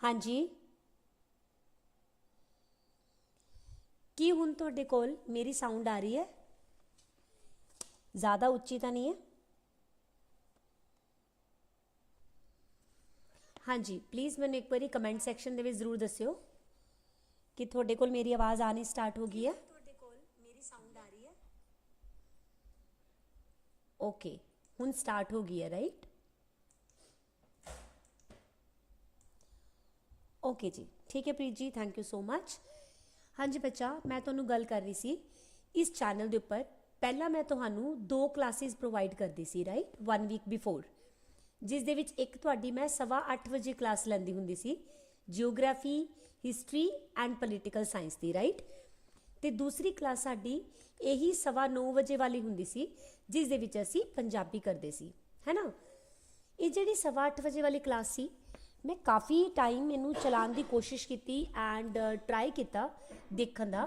ਹਾਂਜੀ ਕੀ ਹੁਣ ਤੁਹਾਡੇ ਕੋਲ ਮੇਰੀ ਸਾਊਂਡ ਆ ਰਹੀ ਹੈ ਜ਼ਿਆਦਾ ਉੱਚੀ ਤਾਂ ਨਹੀਂ ਹੈ ਹਾਂਜੀ ਪਲੀਜ਼ ਮੈਨੂੰ ਇੱਕ ਵਾਰੀ ਕਮੈਂਟ ਸੈਕਸ਼ਨ ਦੇ ਵਿੱਚ ਜ਼ਰੂਰ ਦੱਸਿਓ ਕਿ ਤੁਹਾਡੇ ਕੋਲ ਮੇਰੀ ਆਵਾਜ਼ ਆਣੀ ਸਟਾਰਟ ਹੋ ਗਈ ਹੈ ਤੁਹਾਡੇ ਕੋਲ ਮੇਰੀ ਸਾਊਂਡ ਆ ਰਹੀ ਹੈ ਓਕੇ ਹੁਣ ਸਟਾਰਟ ਹੋ ਗਈ ਹੈ ਰਾਈਟ ਓਕੇ ਜੀ ਠੀਕ ਹੈ ਪ੍ਰੀਤ ਜੀ ਥੈਂਕ ਯੂ ਸੋ ਮੱਚ ਹਾਂਜੀ ਬੱਚਾ ਮੈਂ ਤੁਹਾਨੂੰ ਗੱਲ ਕਰ ਰਹੀ ਸੀ ਇਸ ਚੈਨਲ ਦੇ ਉੱਪਰ ਪਹਿਲਾਂ ਮੈਂ ਤੁਹਾਨੂੰ ਦੋ ਕਲਾਸਿਸ ਪ੍ਰੋਵਾਈਡ ਕਰਦੀ ਸੀ ਰਾਈਟ 1 ਵੀਕ ਬਿਫੋਰ ਜਿਸ ਦੇ ਵਿੱਚ ਇੱਕ ਤੁਹਾਡੀ ਮੈਂ ਸਵਾ 8 ਵਜੇ ਕਲਾਸ ਲੈਂਦੀ ਹੁੰਦੀ ਸੀ geography history and political science the right ਤੇ ਦੂਸਰੀ ਕਲਾਸ ਸਾਡੀ ਇਹੀ ਸਵਾ 9 ਵਜੇ ਵਾਲੀ ਹੁੰਦੀ ਸੀ ਜਿਸ ਦੇ ਵਿੱਚ ਅਸੀਂ ਪੰਜਾਬੀ ਕਰਦੇ ਸੀ ਹੈਨਾ ਇਹ ਜਿਹੜੀ ਸਵਾ 8 ਵਜੇ ਵਾਲੀ ਕਲਾਸ ਸੀ ਮੈਂ ਕਾਫੀ ਟਾਈਮ ਇਹਨੂੰ ਚਲਾਉਣ ਦੀ ਕੋਸ਼ਿਸ਼ ਕੀਤੀ ਐਂਡ ਟਰਾਈ ਕੀਤਾ ਦੇਖਣ ਦਾ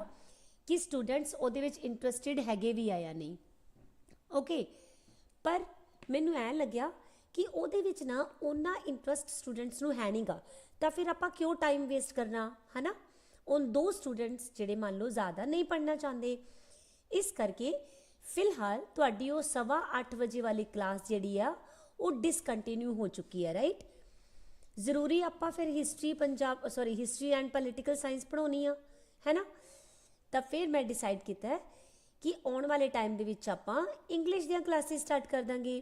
ਕਿ ਸਟੂਡੈਂਟਸ ਉਹਦੇ ਵਿੱਚ ਇੰਟਰਸਟਿਡ ਹੈਗੇ ਵੀ ਆ ਜਾਂ ਨਹੀਂ। ਓਕੇ ਪਰ ਮੈਨੂੰ ਐ ਲੱਗਿਆ ਕਿ ਉਹਦੇ ਵਿੱਚ ਨਾ ਉਹਨਾਂ ਇੰਟਰਸਟ ਸਟੂਡੈਂਟਸ ਨੂੰ ਹੈ ਨਹੀਂਗਾ ਤਾਂ ਫਿਰ ਆਪਾਂ ਕਿਉਂ ਟਾਈਮ ਵੇਸਟ ਕਰਨਾ, ਹਨਾ? ਉਹ ਦੋ ਸਟੂਡੈਂਟਸ ਜਿਹੜੇ ਮੰਨ ਲਓ ਜ਼ਿਆਦਾ ਨਹੀਂ ਪੜ੍ਹਨਾ ਚਾਹੁੰਦੇ। ਇਸ ਕਰਕੇ ਫਿਲਹਾਲ ਤੁਹਾਡੀ ਉਹ ਸਵਾ 8 ਵਜੇ ਵਾਲੀ ਕਲਾਸ ਜਿਹੜੀ ਆ, ਉਹ ਡਿਸਕੰਟੀਨਿਊ ਹੋ ਚੁੱਕੀ ਹੈ ਰਾਈਟ ਜ਼ਰੂਰੀ ਆਪਾਂ ਫਿਰ history Punjab sorry history and political science ਪੜ੍ਹਾਉਣੀ ਆ, ਹੈ ਨਾ? ਤਾਂ ਫਿਰ ਮੈਂ ਡਿਸਾਈਡ ਕੀਤਾ ਕਿ ਆਉਣ ਵਾਲੇ ਟਾਈਮ ਦੇ ਵਿੱਚ ਆਪਾਂ ਇੰਗਲਿਸ਼ ਦੀਆਂ ਕਲਾਸਿਸ ਸਟਾਰਟ ਕਰ ਦਾਂਗੇ।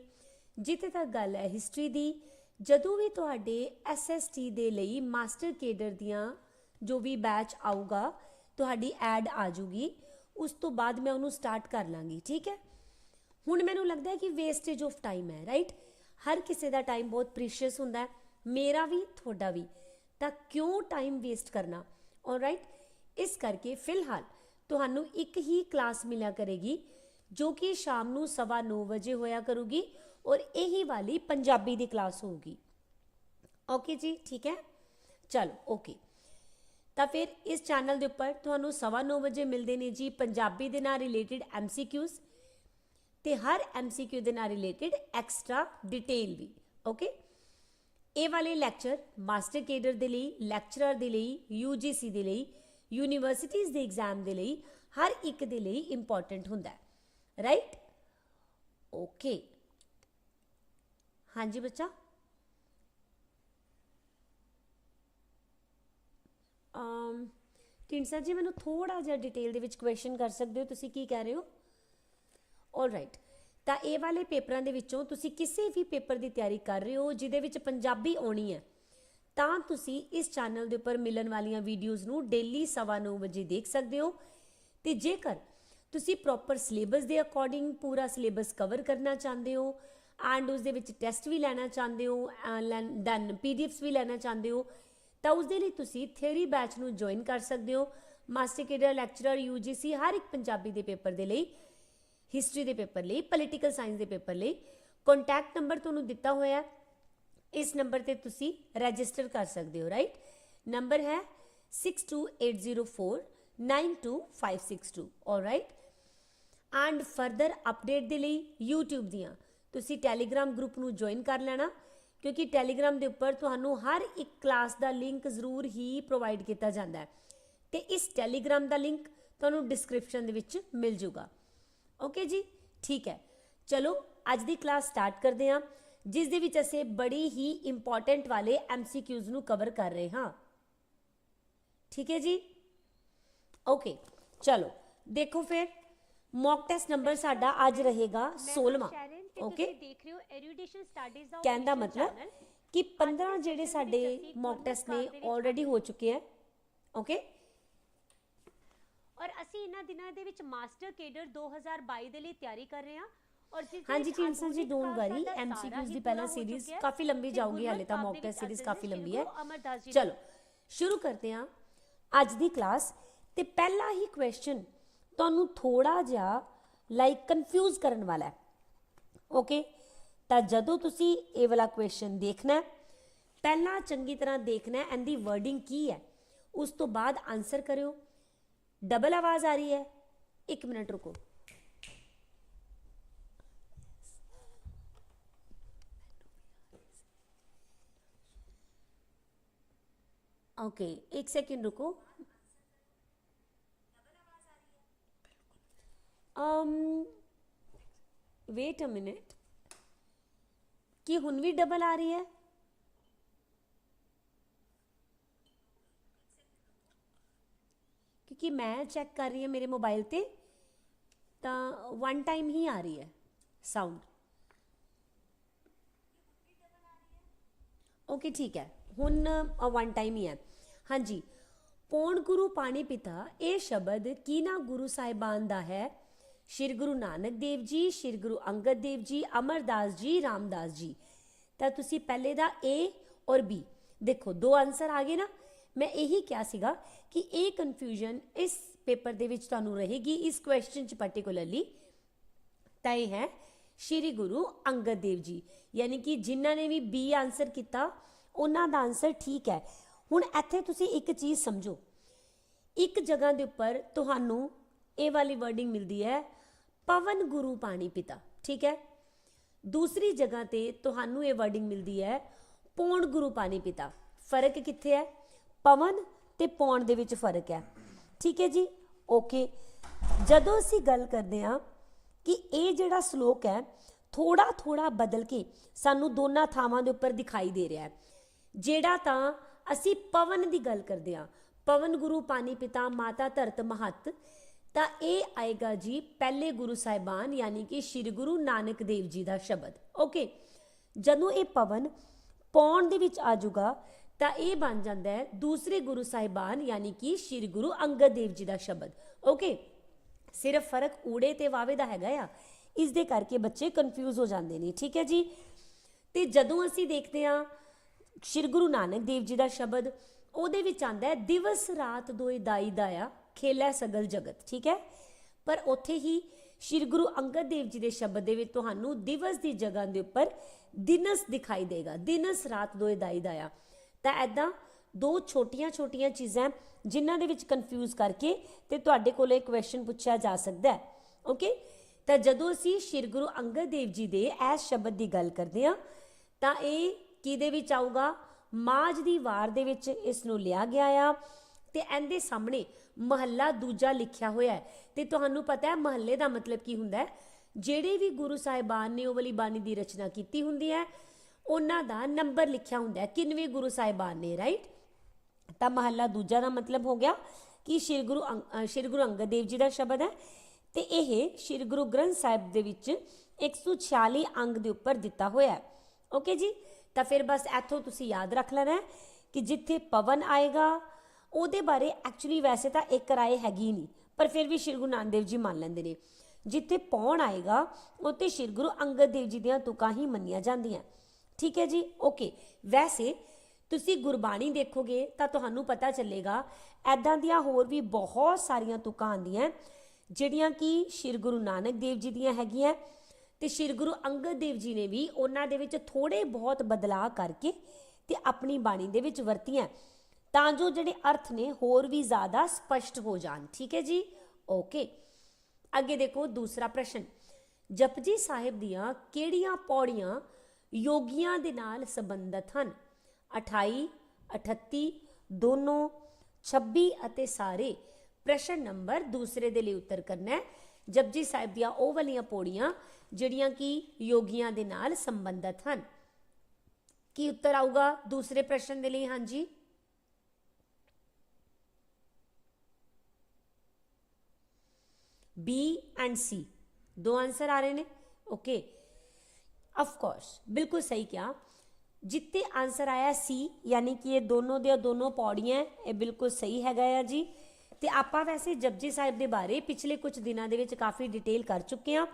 ਜਿੱਥੇ ਤੱਕ ਗੱਲ ਹੈ ਹਿਸਟਰੀ ਦੀ, ਜਦੋਂ ਵੀ ਤੁਹਾਡੇ ਐਸਐਸਟੀ ਦੇ ਲਈ ਮਾਸਟਰ ਕੇਡਰ ਦੀਆਂ ਜੋ ਵੀ ਬੈਚ ਆਊਗਾ, ਤੁਹਾਡੀ ਐਡ ਆ ਜੂਗੀ ਉਸ ਤੋਂ ਬਾਅਦ ਮੈਂ ਉਹਨੂੰ ਸਟਾਰਟ ਕਰ ਲਾਂਗੀ, ਠੀਕ ਹੈ? ਹੁਣ ਮੈਨੂੰ ਲੱਗਦਾ ਹੈ ਕਿ ਵੇਸਟੇਜ ਆਫ ਟਾਈਮ ਹੈ ਰਾਈਟ ਹਰ ਕਿਸੇ ਦਾ ਟਾਈਮ ਬਹੁਤ ਪ੍ਰੀਸ਼ੀਅਸ ਹੁੰਦਾ ਹੈ। ਮੇਰਾ ਵੀ, ਤੁਹਾਡਾ ਵੀ। ਤਾਂ ਕਿਉਂ ਟਾਈਮ ਵੇਸਟ ਕਰਨਾ? ਆਲਰਾਈਟ ਇਸ ਕਰਕੇ ਫਿਲਹਾਲ ਤੁਹਾਨੂੰ ਇੱਕ ਹੀ ਕਲਾਸ ਮਿਲਿਆ ਕਰੇਗੀ, ਜੋ ਕਿ ਸ਼ਾਮ ਨੂੰ 9:30 ਵਜੇ ਹੋਇਆ ਕਰੂਗੀ ਔਰ ਇਹੀ ਵਾਲੀ ਪੰਜਾਬੀ ਦੀ ਕਲਾਸ ਹੋਊਗੀ। ਓਕੇ ਜੀ, ਠੀਕ ਹੈ? ਚਲੋ ਓਕੇ ਤਾਂ ਫਿਰ ਇਸ ਚੈਨਲ ਦੇ ਉੱਪਰ ਤੁਹਾਨੂੰ 9:30 ਵਜੇ ਮਿਲਦੇ ਨੇ ਜੀ ਪੰਜਾਬੀ ਦੇ ਨਾਲ ਰਿਲੇਟਡ ਐਮਸੀਕਿਊਜ਼ ਤੇ ਹਰ ਐਮਸੀਕਿਊ ਦੇ ਨਾਲ ਰਿਲੇਟਡ ਐਕਸਟਰਾ ਡਿਟੇਲ ਵੀ। ਓਕੇ ਇਹ ਵਾਲੇ ਲੈਕਚਰ ਮਾਸਟਰ ਕੇਡਰ ਦੇ ਲਈ, ਲੈਕਚਰਰ ਦੇ ਲਈ ਯੂਜੀਸੀ ਦੇ ਲਈ, ਯੂਨੀਵਰਸਿਟੀਜ਼ ਦੇ ਐਗਜ਼ਾਮ ਦੇ ਲਈ ਹਰ ਇੱਕ ਦੇ ਲਈ ਇੰਪੋਰਟੈਂਟ ਹੁੰਦਾ ਹੈ। ਰਾਈਟ ਓਕੇ ਹਾਂਜੀ ਬੱਚਾ? ਅਮ ਢੀਂਡਸਾ ਜੀ ਮੈਨੂੰ ਥੋੜਾ ਜਿਹਾ ਡਿਟੇਲ ਦੇ ਵਿੱਚ ਕੁਐਸਚਨ ਕਰ ਸਕਦੇ ਹੋ, ਤੁਸੀਂ ਕੀ ਕਹਿ ਰਹੇ ਹੋ? ਆਲਰਾਈਟ ਤਾਂ ਇਹ ਵਾਲੇ ਪੇਪਰਾਂ ਦੇ ਵਿੱਚੋਂ ਤੁਸੀਂ ਕਿਸੇ ਵੀ ਪੇਪਰ ਦੀ ਤਿਆਰੀ ਕਰ ਰਹੇ ਹੋ, ਜਿਹਦੇ ਵਿੱਚ ਪੰਜਾਬੀ ਆਉਣੀ ਹੈ, ਤਾਂ ਤੁਸੀਂ ਇਸ ਚੈਨਲ ਦੇ ਉੱਪਰ ਮਿਲਣ ਵਾਲੀਆਂ ਵੀਡੀਓਜ਼ ਨੂੰ ਡੇਲੀ 9:30 ਵਜੇ ਦੇਖ ਸਕਦੇ ਹੋ। ਤੇ ਜੇਕਰ ਤੁਸੀਂ ਪ੍ਰੋਪਰ ਸਿਲੇਬਸ ਦੇ ਅਕੋਰਡਿੰਗ ਪੂਰਾ ਸਿਲੇਬਸ ਕਵਰ ਕਰਨਾ ਚਾਹੁੰਦੇ ਹੋ ਐਂਡ ਉਸ ਦੇ ਵਿੱਚ ਟੈਸਟ ਵੀ ਲੈਣਾ ਚਾਹੁੰਦੇ ਹੋ ਦੈਨ ਪੀਡੀਐਫਸ ਵੀ ਲੈਣਾ ਚਾਹੁੰਦੇ ਹੋ, ਤਾਂ ਉਸ ਦੇ ਲਈ ਤੁਸੀਂ ਥਿਉਰੀ ਬੈਚ ਨੂੰ ਜੁਆਇਨ ਕਰ ਸਕਦੇ ਹੋ। ਮਾਸਟਰ ਕੇਡਰ ਲੈਕਚਰਰ ਯੂਜੀਸੀ ਹਰ ਇੱਕ ਪੰਜਾਬੀ ਦੇ ਪੇਪਰ ਦੇ ਲਈ ਹਿਸਟਰੀ ਦੇ ਪੇਪਰ ਲਈ ਪੋਲੀਟੀਕਲ ਸਾਇੰਸ ਦੇ ਪੇਪਰ ਲਈ। ਕੰਟੈਕਟ ਨੰਬਰ ਤੁਹਾਨੂੰ ਦਿੱਤਾ ਹੋਇਆ ਇਸ ਨੰਬਰ ਤੇ ਤੁਸੀਂ ਰਜਿਸਟਰ ਕਰ ਸਕਦੇ ਹੋ ਰਾਈਟ ਨੰਬਰ ਹੈ 6280492562 ਆਲਰਾਈਟ ਐਂਡ ਫਰਦਰ ਅਪਡੇਟ ਦੇ ਲਈ YouTube ਦੀਆਂ। ਤੁਸੀਂ ਟੈਲੀਗ੍ਰam ਗਰੁੱਪ ਨੂੰ ਜੁਆਇਨ ਕਰ ਲੈਣਾ, ਕਿਉਂਕਿ ਟੈਲੀਗ੍ਰam ਦੇ ਉੱਪਰ ਤੁਹਾਨੂੰ ਹਰ ਇੱਕ ਕਲਾਸ ਦਾ ਲਿੰਕ ਜ਼ਰੂਰ ਹੀ ਪ੍ਰੋਵਾਈਡ ਕੀਤਾ ਜਾਂਦਾ ਹੈ। ਤੇ ਇਸ ਟੈਲੀਗ੍ਰam ਦਾ ਲਿੰਕ ਤੁਹਾਨੂੰ ਡਿਸਕ੍ਰਿਪਸ਼ਨ ਦੇ ਵਿੱਚ ਮਿਲ ਜੂਗਾ ਓਕੇ ਜੀ ਠੀਕ ਹੈ ਚਲੋ ਅੱਜ ਦੀ ਕਲਾਸ ਸਟਾਰਟ ਕਰਦੇ ਹਾਂ ਜਿਸ ਦੇ ਵਿੱਚ ਅਸੀਂ ਬੜੀ ਹੀ ਇੰਪੋਰਟੈਂਟ ਵਾਲੇ ਐਮਸੀਕਿਊਜ਼ ਨੂੰ ਕਵਰ ਕਰ ਰਹੇ ਹਾਂ ਠੀਕ ਹੈ ਜੀ ਓਕੇ ਚਲੋ ਦੇਖੋ ਫਿਰ ਮੌਕ ਟੈਸਟ ਨੰਬਰ ਸਾਡਾ ਅੱਜ ਰਹੇਗਾ 16ਵਾਂ ਓਕੇ ਦੇਖ ਰਹੇ ਹੋ ਐਜੂਕੇਸ਼ਨ ਸਟੱਡੀਜ਼ ਦਾ ਕਹਿਣ ਦਾ official ਮਤਲਬ। ਕਿ 15 ਅੱਜ ਦੇ ਜਿਹੜੇ ਸਾਡੇ ਮੌਕ ਟੈਸਟ ਨੇ ਆਲਰੇਡੀ ਹੋ ਚੁੱਕੇ ਹੈ ਓਕੇ ਔਰ ਅਸੀਂ ਇਹਨਾਂ ਦਿਨਾਂ ਦੇ ਵਿੱਚ ਮਾਸਟਰ ਕੇਡਰ 2022 ਦੇ ਲਈ ਤਿਆਰੀ ਕਰ ਰਹੇ ਹਾਂ। ਔਰ ਜਿਸ ਦੇ ਹਾਂਜੀ ਸਰ ਜੀ ਕਾਲ ਵਰੀ ਐਮਸੀਕਿਊਜ਼ ਦੀ ਪਹਿਲਾਂ ਸੀਰੀਜ਼। ਕਾਫੀ ਲੰਬੀ ਜਾਊਗੀ ਹਾਲੇ ਤਾਂ ਮੌਕ ਟੈਸਟ ਦੇ ਸੀਰੀਜ਼ ਕਾਫੀ ਦੇ ਲੰਬੀ ਹੈ। ਚਲੋ ਸ਼ੁਰੂ ਕਰਦੇ ਹਾਂ ਅੱਜ ਦੀ ਕਲਾਸ ਤੇ ਪਹਿਲਾ ਹੀ ਕੁਐਸਚਨ ਤੁਹਾਨੂੰ ਥੋੜਾ ਜਿਹਾ ਲਾਈਕ ਕਨਫਿਊਜ਼ ਕਰਨ ਵਾਲਾ ਹੈ। ਓਕੇ ਤਾਂ ਜਦੋਂ ਤੁਸੀਂ ਇਹ ਵਾਲਾ ਕੁਐਸਚਨ ਦੇਖਣਾ ਹੈ ਪਹਿਲਾਂ ਚੰਗੀ ਤਰ੍ਹਾਂ ਦੇਖਣਾ ਹੈ ਇਹਦੀ ਵਰਡਿੰਗ ਕੀ ਹੈ ਉਸ ਤੋਂ ਬਾਅਦ ਆਨਸਰ ਕਰਿਓ। डबल आवाज़ आ रही है। एक मिनट रुको। ओके, एक सेकेंड रुको। वेट अ मिनट कि हुन भी डबल आ रही है? ਕਿ ਮੈਂ ਚੈੱਕ ਕਰ ਰਹੀ ਹਾਂ ਮੇਰੇ ਮੋਬਾਈਲ ਤੇ ਤਾਂ ਵਨ ਟਾਈਮ ਹੀ ਆ ਰਹੀ ਹੈ ਸਾਊਂਡ ਓਕੇ ਠੀਕ ਹੈ ਹੁਣ ਵਨ ਟਾਈਮ ਹੀ ਹੈ ਹਾਂਜੀ ਪੌਣ ਗੁਰੂ ਪਾਣੀ ਪਿਤਾ ਇਹ ਸ਼ਬਦ ਕਿਹਨਾਂ ਗੁਰੂ ਸਾਹਿਬਾਨ ਦਾ ਹੈ ਸ਼੍ਰੀ ਗੁਰੂ ਨਾਨਕ ਦੇਵ ਜੀ ਸ਼੍ਰੀ ਗੁਰੂ ਅੰਗਦ ਦੇਵ ਜੀ ਅਮਰਦਾਸ ਜੀ ਰਾਮਦਾਸ ਜੀ ਤਾਂ ਤੁਸੀਂ ਪਹਿਲੇ ਦਾ A ਔਰ B ਦੇਖੋ ਦੋ ਆਨਸਰ ਆ ਗਏ ਨਾ ਮੈਂ ਇਹੀ ਕਿਹਾ ਸੀਗਾ ਕਿ ਇਹ ਕਨਫਿਊਜ਼ਨ ਇਸ ਪੇਪਰ ਦੇ ਵਿੱਚ ਤੁਹਾਨੂੰ ਰਹੇਗੀ, ਇਸ ਕੁਐਸਚਨ ਚ ਪਾਰਟਿਕੂਲਰਲੀ ਤਾਂ ਇਹ ਹੈ, ਸ਼੍ਰੀ ਗੁਰੂ ਅੰਗਦ ਦੇਵ ਜੀ, ਯਾਨੀ ਕਿ ਜਿਨ੍ਹਾਂ ਨੇ ਵੀ ਬੀ ਆਨਸਰ ਕੀਤਾ, ਉਹਨਾਂ ਦਾ ਆਨਸਰ ਠੀਕ ਹੈ। ਹੁਣ ਇੱਥੇ ਤੁਸੀਂ ਇੱਕ ਚੀਜ਼ ਸਮਝੋ। ਇੱਕ ਜਗ੍ਹਾ ਦੇ ਉੱਪਰ ਤੁਹਾਨੂੰ ਇਹ ਵਾਲੀ ਵਰਡਿੰਗ ਮਿਲਦੀ ਹੈ, ਪਵਨ ਗੁਰੂ ਪਾਣੀ ਪਿਤਾ, ਠੀਕ ਹੈ? ਦੂਸਰੀ ਜਗ੍ਹਾ ਤੇ ਤੁਹਾਨੂੰ ਇਹ ਵਰਡਿੰਗ ਮਿਲਦੀ ਹੈ, ਪੌਣ ਗੁਰੂ ਪਾਣੀ ਪਿਤਾ। ਫ਼ਰਕ ਕਿੱਥੇ ਹੈ? ਪਵਨ ਤੇ ਪੌਣ ਦੇ ਵਿੱਚ ਫ਼ਰਕ ਹੈ। ਠੀਕ ਹੈ ਜੀ? ਓਕੇ ਜਦੋਂ ਅਸੀਂ ਗੱਲ ਕਰਦੇ ਹਾਂ ਕਿ ਇਹ ਜਿਹੜਾ ਸ਼ਲੋਕ ਹੈ ਥੋੜਾ ਥੋੜਾ ਬਦਲ ਕੇ ਸਾਨੂੰ ਦੋਨਾਂ ਥਾਵਾਂ ਦੇ ਉੱਪਰ ਦਿਖਾਈ ਦੇ ਰਿਹਾ ਹੈ। ਜਿਹੜਾ ਤਾਂ ਅਸੀਂ ਪਵਨ ਦੀ ਗੱਲ ਕਰਦੇ ਹਾਂ, ਪਵਨ ਗੁਰੂ ਪਾਣੀ ਪਿਤਾ ਮਾਤਾ ਧਰਤ ਮਹੱਤ, ਤਾਂ ਇਹ ਆਏਗਾ ਜੀ ਪਹਿਲੇ ਗੁਰੂ ਸਾਹਿਬਾਨ, ਯਾਨੀ ਕਿ ਸ੍ਰੀ ਗੁਰੂ ਨਾਨਕ ਦੇਵ ਜੀ ਦਾ ਸ਼ਬਦ। ਓਕੇ ਜਦੋਂ ਇਹ ਪਵਨ ਪੌਣ ਦੇ ਵਿੱਚ ਆ ਜਾਊਗਾ ਤਾਂ ਇਹ ਬਣ ਜਾਂਦਾ ਹੈ ਦੂਸਰੇ ਗੁਰੂ ਸਾਹਿਬਾਨ, ਯਾਨੀ ਕਿ ਸ੍ਰੀ ਗੁਰੂ ਅੰਗਦ ਦੇਵ ਜੀ ਦਾ ਸ਼ਬਦ। ਓਕੇ ਸਿਰਫ ਫ਼ਰਕ ਊੜੇ ਤੇ ਵਾਵੇ ਦਾ ਹੈਗਾ ਆ। ਇਸ ਦੇ ਕਰਕੇ ਬੱਚੇ ਕਨਫਿਊਜ਼ ਹੋ ਜਾਂਦੇ ਨੇ, ਠੀਕ ਹੈ ਜੀ? ਤੇ ਜਦੋਂ ਅਸੀਂ ਦੇਖਦੇ ਹਾਂ ਸ਼੍ਰੀ ਗੁਰੂ ਨਾਨਕ ਦੇਵ ਜੀ ਦਾ ਸ਼ਬਦ, ਉਹਦੇ ਵਿੱਚ ਆਂਦਾ ਹੈ, ਦਿਵਸ ਰਾਤ ਦੋਇ ਦਾਈ ਦਾਇਆ ਖੇਲੇ ਸਗਲ ਜਗਤ ਠੀਕ ਹੈ? ਪਰ ਉੱਥੇ ਹੀ ਸ਼੍ਰੀ ਗੁਰੂ ਅੰਗਦ ਦੇਵ ਜੀ ਦੇ ਸ਼ਬਦ ਦੇ ਵਿੱਚ ਤੁਹਾਨੂੰ ਦਿਵਸ ਦੀ ਜਗ੍ਹਾ ਦੇ ਉੱਪਰ ਦਿਨਸ ਦਿਖਾਈ ਦੇਗਾ, ਦਿਨਸ ਰਾਤ ਦੋਇ ਦਾਈ ਦਾਇਆ ਤਾਂ ਐਦਾਂ ਦੋ ਛੋਟੀਆਂ-ਛੋਟੀਆਂ ਚੀਜ਼ਾਂ ਜਿਨ੍ਹਾਂ ਦੇ ਵਿੱਚ ਕਨਫਿਊਜ਼ ਕਰਕੇ ਤੇ ਤੁਹਾਡੇ ਕੋਲ ਇੱਕ ਕੁਐਸਚਨ ਪੁੱਛਿਆ ਜਾ ਸਕਦਾ ਹੈ। ਓਕੇ ਤਾਂ ਜਦੋਂ ਅਸੀਂ ਸ਼੍ਰੀ ਗੁਰੂ ਅੰਗਦ ਦੇਵ ਜੀ ਦੇ ਇਸ ਸ਼ਬਦ ਦੀ ਗੱਲ ਕਰਦੇ ਹਾਂ, ਤਾਂ ਇਹ ਕਿਹਦੇ ਵਿੱਚ ਆਊਗਾ? ਮਾਜ ਦੀ ਵਾਰ ਦੇ ਵਿੱਚ ਇਸ ਨੂੰ ਲਿਆ ਗਿਆ ਆ ਤੇ ਇਹਦੇ ਸਾਹਮਣੇ ਮਹੱਲਾ ਦੂਜਾ ਲਿਖਿਆ ਹੋਇਆ ਹੈ। ਤੇ ਤੁਹਾਨੂੰ ਪਤਾ ਹੈ ਮਹੱਲੇ ਦਾ ਮਤਲਬ ਕੀ ਹੁੰਦਾ ਹੈ? ਜਿਹੜੇ ਵੀ ਗੁਰੂ ਸਾਹਿਬਾਨ ਨੇ ਉਹ ਵਾਲੀ ਬਾਣੀ ਦੀ ਰਚਨਾ ਕੀਤੀ ਹੁੰਦੀ ਹੈ ਉਹਨਾਂ ਦਾ ਨੰਬਰ ਲਿਖਿਆ ਹੁੰਦਾ ਹੈ, ਕਿੰਨਵੇਂ ਗੁਰੂ ਸਾਹਿਬਾਨ ਨੇ ਰਾਈਟ ਤਾਂ ਮਹੱਲਾ ਦੂਜਾ ਦਾ ਮਤਲਬ ਹੋ ਗਿਆ ਕਿ ਸ਼੍ਰੀ ਗੁਰੂ ਅੰਗ- ਸ਼੍ਰੀ ਗੁਰੂ ਅੰਗਦ ਦੇਵ ਜੀ ਦਾ ਸ਼ਬਦ ਹੈ ਤੇ ਇਹ ਸ਼੍ਰੀ ਗੁਰੂ ਗ੍ਰੰਥ ਸਾਹਿਬ ਦੇ ਵਿੱਚ 146 ਅੰਗ ਦੇ ਉੱਪਰ ਦਿੱਤਾ ਹੋਇਆ ਹੈ। ਓਕੇ ਜੀ? ਤਾਂ ਫਿਰ ਬਸ ਇੱਥੋਂ ਤੁਸੀਂ ਯਾਦ ਰੱਖ ਲੈਣਾ ਕਿ ਜਿੱਥੇ ਪਵਨ ਆਏਗਾ, ਉਹਦੇ ਬਾਰੇ ਐਕਚੁਅਲੀ ਵੈਸੇ ਤਾਂ ਇੱਕ ਰਾਏ ਹੈਗੀ ਨਹੀਂ, ਪਰ ਫਿਰ ਵੀ ਸ਼੍ਰੀ ਗੁਰੂ ਨਾਨਕ ਦੇਵ ਜੀ ਮੰਨ ਲੈਂਦੇ ਨੇ। ਜਿੱਥੇ ਪੌਣ ਆਏਗਾ, ਉੱਥੇ ਸ਼੍ਰੀ ਗੁਰੂ ਅੰਗਦ ਦੇਵ ਜੀ ਦੀਆਂ ਤੁਕਾਂ ਹੀ ਮੰਨੀਆਂ ਜਾਂਦੀਆਂ। ਠੀਕ ਹੈ ਜੀ? ਓਕੇ ਵੈਸੇ ਤੁਸੀਂ ਗੁਰਬਾਣੀ ਦੇਖੋਗੇ ਤਾਂ ਤੁਹਾਨੂੰ ਪਤਾ ਚੱਲੇਗਾ ਐਦਾਂ ਦੀਆਂ ਹੋਰ ਵੀ ਬਹੁਤ ਸਾਰੀਆਂ ਤੁਕਾਂ ਆਉਂਦੀਆਂ, ਜਿਹੜੀਆਂ ਕਿ ਸ਼੍ਰੀ ਗੁਰੂ ਨਾਨਕ ਦੇਵ ਜੀ ਦੀਆਂ ਹੈਗੀਆਂ ਤੇ ਸ਼੍ਰੀ ਗੁਰੂ ਅੰਗਦ ਦੇਵ ਜੀ ਨੇ ਵੀ ਉਹਨਾਂ ਦੇ ਵਿੱਚ ਥੋੜੇ ਬਹੁਤ ਬਦਲਾਅ ਕਰਕੇ ਤੇ ਆਪਣੀ ਬਾਣੀ ਦੇ ਵਿੱਚ ਵਰਤੀਆਂ। ਤਾਂ ਜੋ ਜਿਹੜੇ ਅਰਥ ਨੇ ਹੋਰ ਵੀ ਜ਼ਿਆਦਾ ਸਪਸ਼ਟ ਹੋ ਜਾਣ। ਠੀਕ ਹੈ ਜੀ? ਓਕੇ ਅੱਗੇ ਦੇਖੋ ਦੂਸਰਾ ਪ੍ਰਸ਼ਨ। ਜਪਜੀ ਸਾਹਿਬ ਦੀਆਂ ਕਿਹੜੀਆਂ ਪੌੜੀਆਂ ਯੋਗੀਆਂ ਦੇ ਨਾਲ ਸੰਬੰਧਿਤ ਹਨ। 28 38 ਦੋਨੋਂ 26 ਅਤੇ ਸਾਰੇ ਪ੍ਰਸ਼ਨ ਨੰਬਰ ਦੂਸਰੇ ਦੇ ਲਈ ਉੱਤਰ ਕਰਨਾ ਹੈ। ਜਪਜੀ ਸਾਹਿਬ ਦੀਆਂ ਉਹ ਵਾਲੀਆਂ ਪੌੜੀਆਂ ਜਿਹੜੀਆਂ ਕਿ ਯੋਗੀਆਂ ਦੇ ਨਾਲ ਸੰਬੰਧਿਤ ਹਨ। ਕੀ ਉੱਤਰ ਆਊਗਾ ਦੂਸਰੇ ਪ੍ਰਸ਼ਨ ਦੇ ਲਈ? ਹਾਂਜੀ। B ਐਂਡ C ਦੋ ਆਨਸਰ ਆ ਰਹੇ ਨੇ। ਓਕੇ ਆਫ ਕੋਰਸ ਬਿਲਕੁਲ ਸਹੀ ਕਿਹਾ ਜਿੱਤੇ ਆਨਸਰ ਆਇਆ ਸੀ ਯਾਨੀ ਕਿ ਇਹ ਦੋਨੋਂ ਦੇ ਦੋਨੋਂ ਪੌੜੀਆਂ ਇਹ ਬਿਲਕੁਲ ਸਹੀ ਹੈਗਾ ਆ ਜੀ ਤੇ ਆਪਾਂ ਵੈਸੇ ਜਪਜੀ ਸਾਹਿਬ ਦੇ ਬਾਰੇ ਪਿਛਲੇ ਕੁਝ ਦਿਨਾਂ ਦੇ ਵਿੱਚ ਕਾਫੀ ਡਿਟੇਲ ਕਰ ਚੁੱਕੇ ਹਾਂ